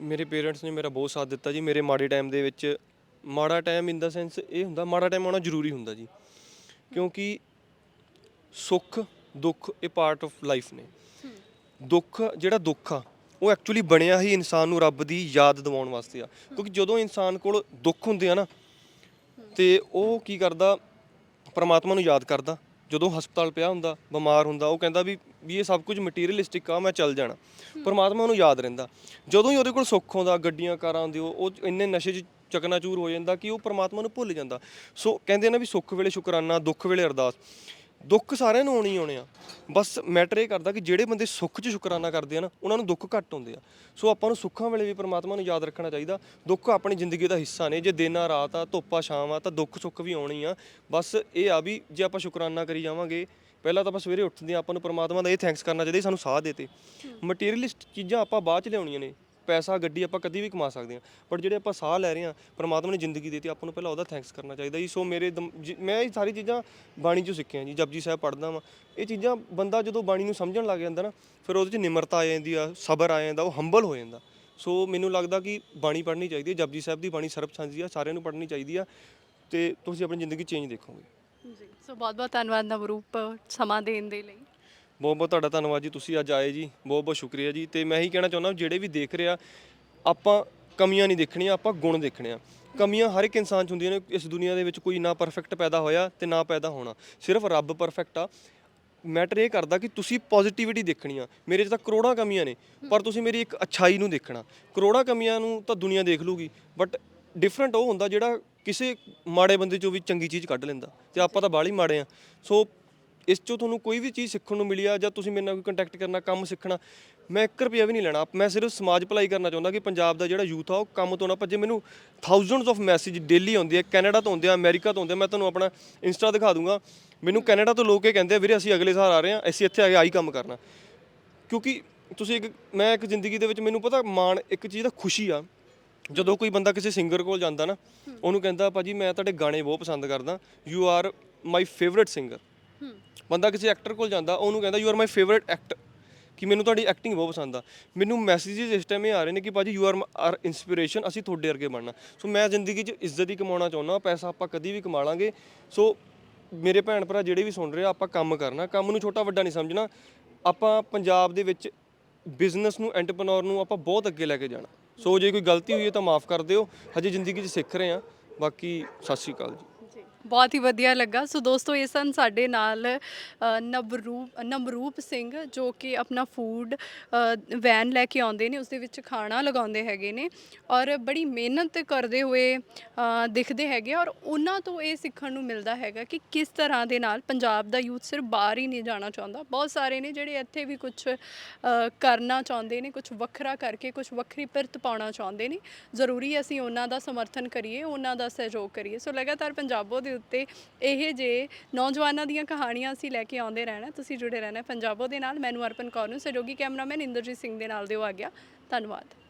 ਮੇਰੇ ਪੇਰੈਂਟਸ ਨੇ ਮੇਰਾ ਬਹੁਤ ਸਾਥ ਦਿੱਤਾ ਜੀ। ਮੇਰੇ ਮਾੜੇ ਟਾਈਮ ਦੇ ਵਿੱਚ ਮਾੜਾ ਟਾਈਮ ਇਨ ਦਾ ਸੈਂਸ ਇਹ ਹੁੰਦਾ ਮਾੜਾ ਟਾਈਮ ਆਉਣਾ ਜ਼ਰੂਰੀ ਹੁੰਦਾ ਜੀ। ਕਿਉਂਕਿ ਸੁੱਖ ਦੁੱਖ ਇਹ ਪਾਰਟ ਆਫ ਲਾਈਫ ਨੇ। ਦੁੱਖ ਜਿਹੜਾ ਦੁੱਖ ਆ ਉਹ ਐਕਚੁਅਲੀ ਬਣਿਆ ਹੀ ਇਨਸਾਨ ਨੂੰ ਰੱਬ ਦੀ ਯਾਦ ਦਿਵਾਉਣ ਵਾਸਤੇ ਆ। ਕਿਉਂਕਿ ਜਦੋਂ ਇਨਸਾਨ ਕੋਲ ਦੁੱਖ ਹੁੰਦੇ ਆ ਨਾ, ਤੇ ਉਹ ਕੀ ਕਰਦਾ, ਪਰਮਾਤਮਾ ਨੂੰ ਯਾਦ ਕਰਦਾ। ਜਦੋਂ ਹਸਪਤਾਲ ਪਿਆ ਹੁੰਦਾ, ਬਿਮਾਰ ਹੁੰਦਾ, ਉਹ ਕਹਿੰਦਾ ਵੀ ਵੀ ਇਹ ਸਭ ਕੁਝ ਮਟੀਰੀਅਲਿਸਟਿਕ ਆ, ਮੈਂ ਚੱਲ ਜਾਣਾ। ਪਰਮਾਤਮਾ ਨੂੰ ਯਾਦ ਰਹਿੰਦਾ। ਜਦੋਂ ਹੀ ਉਹਦੇ ਕੋਲ ਸੁੱਖ ਆਉਂਦਾ, ਗੱਡੀਆਂ, ਕਾਰਾਂ ਆਉਂਦੀ ਉਹ ਉਹ ਇੰਨੇ ਨਸ਼ੇ 'ਚ ਚਕਨਾਚੂਰ ਹੋ ਜਾਂਦਾ ਕਿ ਉਹ ਪਰਮਾਤਮਾ ਨੂੰ ਭੁੱਲ ਜਾਂਦਾ। ਸੋ ਕਹਿੰਦੇ ਆ ਨਾ ਵੀ ਸੁੱਖ ਵੇਲੇ ਸ਼ੁਕਰਾਨਾ, ਦੁੱਖ ਵੇਲੇ ਅਰਦਾਸ। ਦੁੱਖ ਸਾਰਿਆਂ ਨੂੰ ਆਉਣੀ ਆਉਣੇ ਆ। ਬਸ ਮੈਟਰ ਇਹ ਕਰਦਾ ਕਿ ਜਿਹੜੇ ਬੰਦੇ ਸੁੱਖ 'ਚ ਸ਼ੁਕਰਾਨਾ ਕਰਦੇ ਆ ਨਾ ਉਹਨਾਂ ਨੂੰ ਦੁੱਖ ਘੱਟ ਹੁੰਦੇ ਆ। ਸੋ ਆਪਾਂ ਨੂੰ ਸੁੱਖਾਂ ਵੇਲੇ ਵੀ ਪਰਮਾਤਮਾ ਨੂੰ ਯਾਦ ਰੱਖਣਾ ਚਾਹੀਦਾ। ਦੁੱਖ ਆਪਣੀ ਜ਼ਿੰਦਗੀ ਦਾ ਹਿੱਸਾ ਨੇ ਜੇ ਦਿਨ ਆ ਰਾਤ ਆ ਧੁੱਪ ਛਾਂ ਆ ਤਾਂ ਦੁੱਖ ਸੁੱਖ ਵੀ ਆਉਣੀ ਆ। ਬਸ ਇਹ ਆ ਵੀ ਜੇ ਆਪਾਂ ਸ਼ੁਕਰਾਨਾ ਕਰੀ ਜਾਵਾਂਗੇ ਪਹਿਲਾਂ ਤਾਂ ਆਪਾਂ ਸਵੇਰੇ ਉੱਠਦੇ ਆ ਆਪਾਂ ਨੂੰ ਪਰਮਾਤਮਾ ਦਾ ਇਹ ਥੈਂਕਸ ਕਰਨਾ ਚਾਹੀਦਾ ਸਾਨੂੰ ਸਾਹ ਦੇਤੇ ਮਟੀਰੀਅਲਿਸਟ ਚੀਜ਼ਾਂ ਆਪਾਂ ਬਾਅਦ ਚ ਲਿਆਉਣੀਆਂ ਨੇ। ਪੈਸਾ, ਗੱਡੀ ਆਪਾਂ ਕਦੀ ਵੀ ਕਮਾ ਸਕਦੇ ਹਾਂ। ਬਟ ਜਿਹੜੇ ਆਪਾਂ ਸਾਹ ਲੈ ਰਹੇ ਹਾਂ, ਪਰਮਾਤਮਾ ਨੇ ਜ਼ਿੰਦਗੀ ਦਿੱਤੀ, ਆਪਾਂ ਨੂੰ ਪਹਿਲਾਂ ਉਹਦਾ ਥੈਂਕਸ ਕਰਨਾ ਚਾਹੀਦਾ ਜੀ। ਸੋ ਮੇਰੇ ਦਮ- ਜੀ- ਮੈਂ ਇਹ ਸਾਰੀ ਚੀਜ਼ਾਂ ਬਾਣੀ ਚੋਂ ਸਿੱਖੀਆਂ ਜੀ, ਜਪਜੀ ਸਾਹਿਬ ਪੜ੍ਹਦਾ ਵਾਂ। ਇਹ ਚੀਜ਼ਾਂ ਬੰਦਾ ਜਦੋਂ ਬਾਣੀ ਨੂੰ ਸਮਝਣ ਲੱਗ ਜਾਂਦਾ ਨਾ, ਫਿਰ ਉਹਦੇ 'ਚ ਨਿਮਰਤਾ ਆ ਜਾਂਦੀ ਆ, ਸਬਰ ਆ ਜਾਂਦਾ, ਉਹ ਹੰਬਲ ਹੋ ਜਾਂਦਾ। ਸੋ ਮੈਨੂੰ ਲੱਗਦਾ ਕਿ ਬਾਣੀ ਪੜ੍ਹਨੀ ਚਾਹੀਦੀ ਹੈ, ਜਪਜੀ ਸਾਹਿਬ ਦੀ ਬਾਣੀ ਸਰਬ ਸਾਂਝੀ ਆ, ਸਾਰਿਆਂ ਨੂੰ ਪੜ੍ਹਨੀ ਚਾਹੀਦੀ ਆ। ਤੇ ਤੁਸੀਂ ਆਪਣੀ ਜ਼ਿੰਦਗੀ ਚੇਂਜ ਦੇਖੋਗੇ। ਜੀ। ਸੋ ਬਹੁਤ ਬਹੁਤ ਧੰਨਵਾਦ ਨਵਰੂਪ ਸਮਾਂ ਦੇਣ ਦੇ ਲਈ। ਬਹੁਤ ਬਹੁਤ ਤੁਹਾਡਾ ਧੰਨਵਾਦ ਜੀ, ਤੁਸੀਂ ਅੱਜ ਆਏ ਜੀ, ਬਹੁਤ ਬਹੁਤ ਸ਼ੁਕਰੀਆ ਜੀ। ਤੇ ਮੈਂ ਇਹੀ ਕਹਿਣਾ ਚਾਹੁੰਦਾ, ਜਿਹੜੇ ਵੀ ਦੇਖ ਰਿਹਾ ਆਪਾਂ ਕਮੀਆਂ ਨਹੀਂ ਦੇਖਣੀਆਂ, ਆਪਾਂ ਗੁਣ ਦੇਖਣੇ ਆ। ਕਮੀਆਂ ਹਰ ਇੱਕ ਇਨਸਾਨ 'ਚ ਹੁੰਦੀਆਂ ਨੇ, ਇਸ ਦੁਨੀਆ ਦੇ ਵਿੱਚ ਕੋਈ ਨਾ ਪਰਫੈਕਟ ਪੈਦਾ ਹੋਇਆ ਤੇ ਨਾ ਪੈਦਾ ਹੋਣਾ। ਸਿਰਫ ਰੱਬ ਪਰਫੈਕਟ ਆ। ਮੈਟਰ ਇਹ ਕਰਦਾ ਕਿ ਤੁਸੀਂ ਪੋਜ਼ਿਟਿਵਿਟੀ ਦੇਖਣੀ ਆ। ਮੇਰੇ 'ਚ ਤਾਂ ਕਰੋੜਾਂ ਕਮੀਆਂ ਨੇ, ਪਰ ਤੁਸੀਂ ਮੇਰੀ ਇੱਕ ਅੱਛਾਈ ਨੂੰ ਦੇਖਣਾ। ਕਰੋੜਾਂ ਕਮੀਆਂ ਨੂੰ ਤਾਂ ਦੁਨੀਆ ਦੇਖ ਲੂਗੀ ਬਟ ਡਿਫਰੈਂਟ ਉਹ ਹੁੰਦਾ ਜਿਹੜਾ ਕਿਸੇ ਮਾੜੇ ਬੰਦੇ 'ਚੋਂ ਵੀ ਚੰਗੀ ਚੀਜ਼ ਕੱਢ ਲੈਂਦਾ। ਤੇ ਆਪਾਂ ਤਾਂ ਬਾਹਲੀ ਮਾੜੇ ਆ। ਸੋ ਇਸ ਚੋਂ ਤੁਹਾਨੂੰ ਕੋਈ ਵੀ ਚੀਜ਼ ਸਿੱਖਣ ਨੂੰ ਮਿਲੀ ਆ ਜਾਂ ਤੁਸੀਂ ਮੇਰੇ ਨਾਲ ਕੋਈ ਕੰਟੈਕਟ ਕਰਨਾ, ਕੰਮ ਸਿੱਖਣਾ, ਮੈਂ 1 ਰੁਪਿਆ ਵੀ ਨਹੀਂ ਲੈਣਾ। ਮੈਂ ਸਿਰਫ ਸਮਾਜ ਭਲਾਈ ਕਰਨਾ ਚਾਹੁੰਦਾ ਕਿ ਪੰਜਾਬ ਦਾ ਜਿਹੜਾ ਯੂਥ ਆ ਉਹ ਕੰਮ ਤੋਂ ਨਾ ਭੱਜੇ। ਮੈਨੂੰ ਥਾਊਜ਼ੈਂਡਸ ਆਫ ਮੈਸੇਜ ਡੇਲੀ ਆਉਂਦੇ ਆ, ਕੈਨੇਡਾ ਤੋਂ ਆਉਂਦੇ ਆ, ਅਮਰੀਕਾ ਤੋਂ ਆਉਂਦੇ ਆ। ਮੈਂ ਤੁਹਾਨੂੰ ਆਪਣਾ ਇੰਸਟਾ ਦਿਖਾ ਦੂੰਗਾ। ਮੈਨੂੰ ਕੈਨੇਡਾ ਤੋਂ ਲੋਕ ਇਹ ਕਹਿੰਦੇ ਆ, ਵੀਰੇ, ਅਸੀਂ ਅਗਲੇ ਸਾਲ ਆ ਰਹੇ ਆ ਅਸੀਂ ਇੱਥੇ ਆ ਕੇ ਆਹੀ ਕੰਮ ਕਰਨਾ। ਕਿਉਂਕਿ ਤੁਸੀਂ ਇੱਕ, ਮੈਂ ਇੱਕ ਜ਼ਿੰਦਗੀ ਦੇ ਵਿੱਚ ਮੈਨੂੰ ਪਤਾ ਮਾਣ ਇੱਕ ਚੀਜ਼ ਦਾ ਖੁਸ਼ੀ ਆ। ਜਦੋਂ ਕੋਈ ਬੰਦਾ ਕਿਸੇ ਸਿੰਗਰ ਕੋਲ ਜਾਂਦਾ ਨਾ, ਉਹਨੂੰ ਕਹਿੰਦਾ, ਭਾਜੀ, ਮੈਂ ਤੁਹਾਡੇ ਗਾਣੇ ਬਹੁਤ ਪਸੰਦ ਕਰਦਾ। You are my favourite singer ਬੰਦਾ ਕਿਸੇ ਐਕਟਰ ਕੋਲ ਜਾਂਦਾ, ਉਹਨੂੰ ਕਹਿੰਦਾ you are my favourite actor ਕਿ ਮੈਨੂੰ ਤੁਹਾਡੀ ਐਕਟਿੰਗ ਬਹੁਤ ਪਸੰਦ ਆ। ਮੈਨੂੰ ਮੈਸੇजेस ਇਸ ਟਾਈਮ ਇਹ ਆ ਰਹੇ ਨੇ ਕਿ ਭਾਜੀ ਯੂ ਆਰ ਆਰ ਇਨਸਪੀਰੇਸ਼ਨ ਅਸੀਂ ਤੁਹਾਡੇ ਵਰਗੇ ਬਣਨਾ। ਸੋ ਮੈਂ ਜ਼ਿੰਦਗੀ 'ਚ ਇੱਜ਼ਤ ਹੀ ਕਮਾਉਣਾ ਚਾਹੁੰਦਾ, ਪੈਸਾ ਆਪਾਂ ਕਦੀ ਵੀ ਕਮਾ ਲਾਂਗੇ। ਸੋ ਮੇਰੇ ਭੈਣ ਭਰਾ ਜਿਹੜੇ ਵੀ ਸੁਣ ਰਹੇ ਆ, ਆਪਾਂ ਕੰਮ ਕਰਨਾ। ਕੰਮ ਨੂੰ ਛੋਟਾ ਵੱਡਾ ਨਹੀਂ ਸਮਝਣਾ। ਆਪਾਂ ਪੰਜਾਬ ਦੇ ਵਿੱਚ ਬਿਜ਼ਨਸ ਨੂੰ ਐਂਟਰਪ੍ਰੈਨਿਓਰ ਨੂੰ ਆਪਾਂ ਬਹੁਤ ਅੱਗੇ ਲੈ ਕੇ ਜਾਣਾ। ਸੋ ਜੇ ਕੋਈ ਗਲਤੀ ਹੋਈ ਹੈ ਤਾਂ ਮਾਫ ਕਰ ਦਿਓ। ਹਜੇ ਜ਼ਿੰਦਗੀ 'ਚ ਸਿੱਖ ਰਹੇ ਆ ਬਾਕੀ ਸਤਿ ਸ਼੍ਰੀ ਅਕਾਲ ਜੀ। ਬਹੁਤ ਹੀ ਵਧੀਆ ਲੱਗਾ। ਸੋ ਦੋਸਤੋ ਇਹ ਸਨ ਸਾਡੇ ਨਾਲ ਅ, ਨਵਰੂਪ ਨਮਰੂਪ ਸਿੰਘ ਜੋ ਕਿ ਆਪਣਾ ਫੂਡ ਵੈਨ ਲੈ ਕੇ ਆਉਂਦੇ ਨੇ ਉਸ ਦੇ ਵਿੱਚ ਖਾਣਾ ਲਗਾਉਂਦੇ ਹੈਗੇ ਨੇ ਔਰ ਬੜੀ ਮਿਹਨਤ ਕਰਦੇ ਹੋਏ ਅ, ਦਿਖਦੇ ਹੈਗੇ ਔਰ ਉਹਨਾਂ ਤੋਂ ਇਹ ਸਿੱਖਣ ਨੂੰ ਮਿਲਦਾ ਹੈਗਾ ਕਿ ਕਿਸ ਤਰ੍ਹਾਂ ਦੇ ਨਾਲ ਪੰਜਾਬ ਦਾ ਯੂਥ ਸਿਰਫ ਬਾਹਰ ਹੀ ਨਹੀਂ ਜਾਣਾ ਚਾਹੁੰਦਾ। ਬਹੁਤ ਸਾਰੇ ਨੇ ਜਿਹੜੇ ਇੱਥੇ ਵੀ ਕੁਝ ਕਰਨਾ ਚਾਹੁੰਦੇ ਨੇ ਕੁਝ ਵੱਖਰਾ ਕਰਕੇ ਕੁਝ ਵੱਖਰੀ ਪਿਰਤ ਪਾਉਣਾ ਚਾਹੁੰਦੇ ਨੇ। ਜ਼ਰੂਰੀ ਅਸੀਂ ਉਹਨਾਂ ਦਾ ਸਮਰਥਨ ਕਰੀਏ ਉਹਨਾਂ ਦਾ ਸਹਿਯੋਗ ਕਰੀਏ। ਸੋ ਲਗਾਤਾਰ ਪੰਜਾਬੋ ਦੇ ਦੇ ਉੱਤੇ ਇਹ ਜੇ ਨੌਜਵਾਨਾਂ ਦੀਆਂ ਕਹਾਣੀਆਂ ਅਸੀਂ ਲੈ ਕੇ ਆਉਂਦੇ ਰਹਿਣਾ, ਤੁਸੀਂ ਜੁੜੇ ਰਹਿਣਾ ਪੰਜਾਬੋ ਦੇ ਨਾਲ ਮੈਨੂੰ ਅਰਪਨ ਕੌਰ ਨੂੰ, ਸਹਿਯੋਗੀ ਕੈਮਰਾਮੈਨ ਇੰਦਰਜੀਤ ਸਿੰਘ ਦੇ ਨਾਲ ਦਿਓ ਆ ਗਿਆ ਧੰਨਵਾਦ।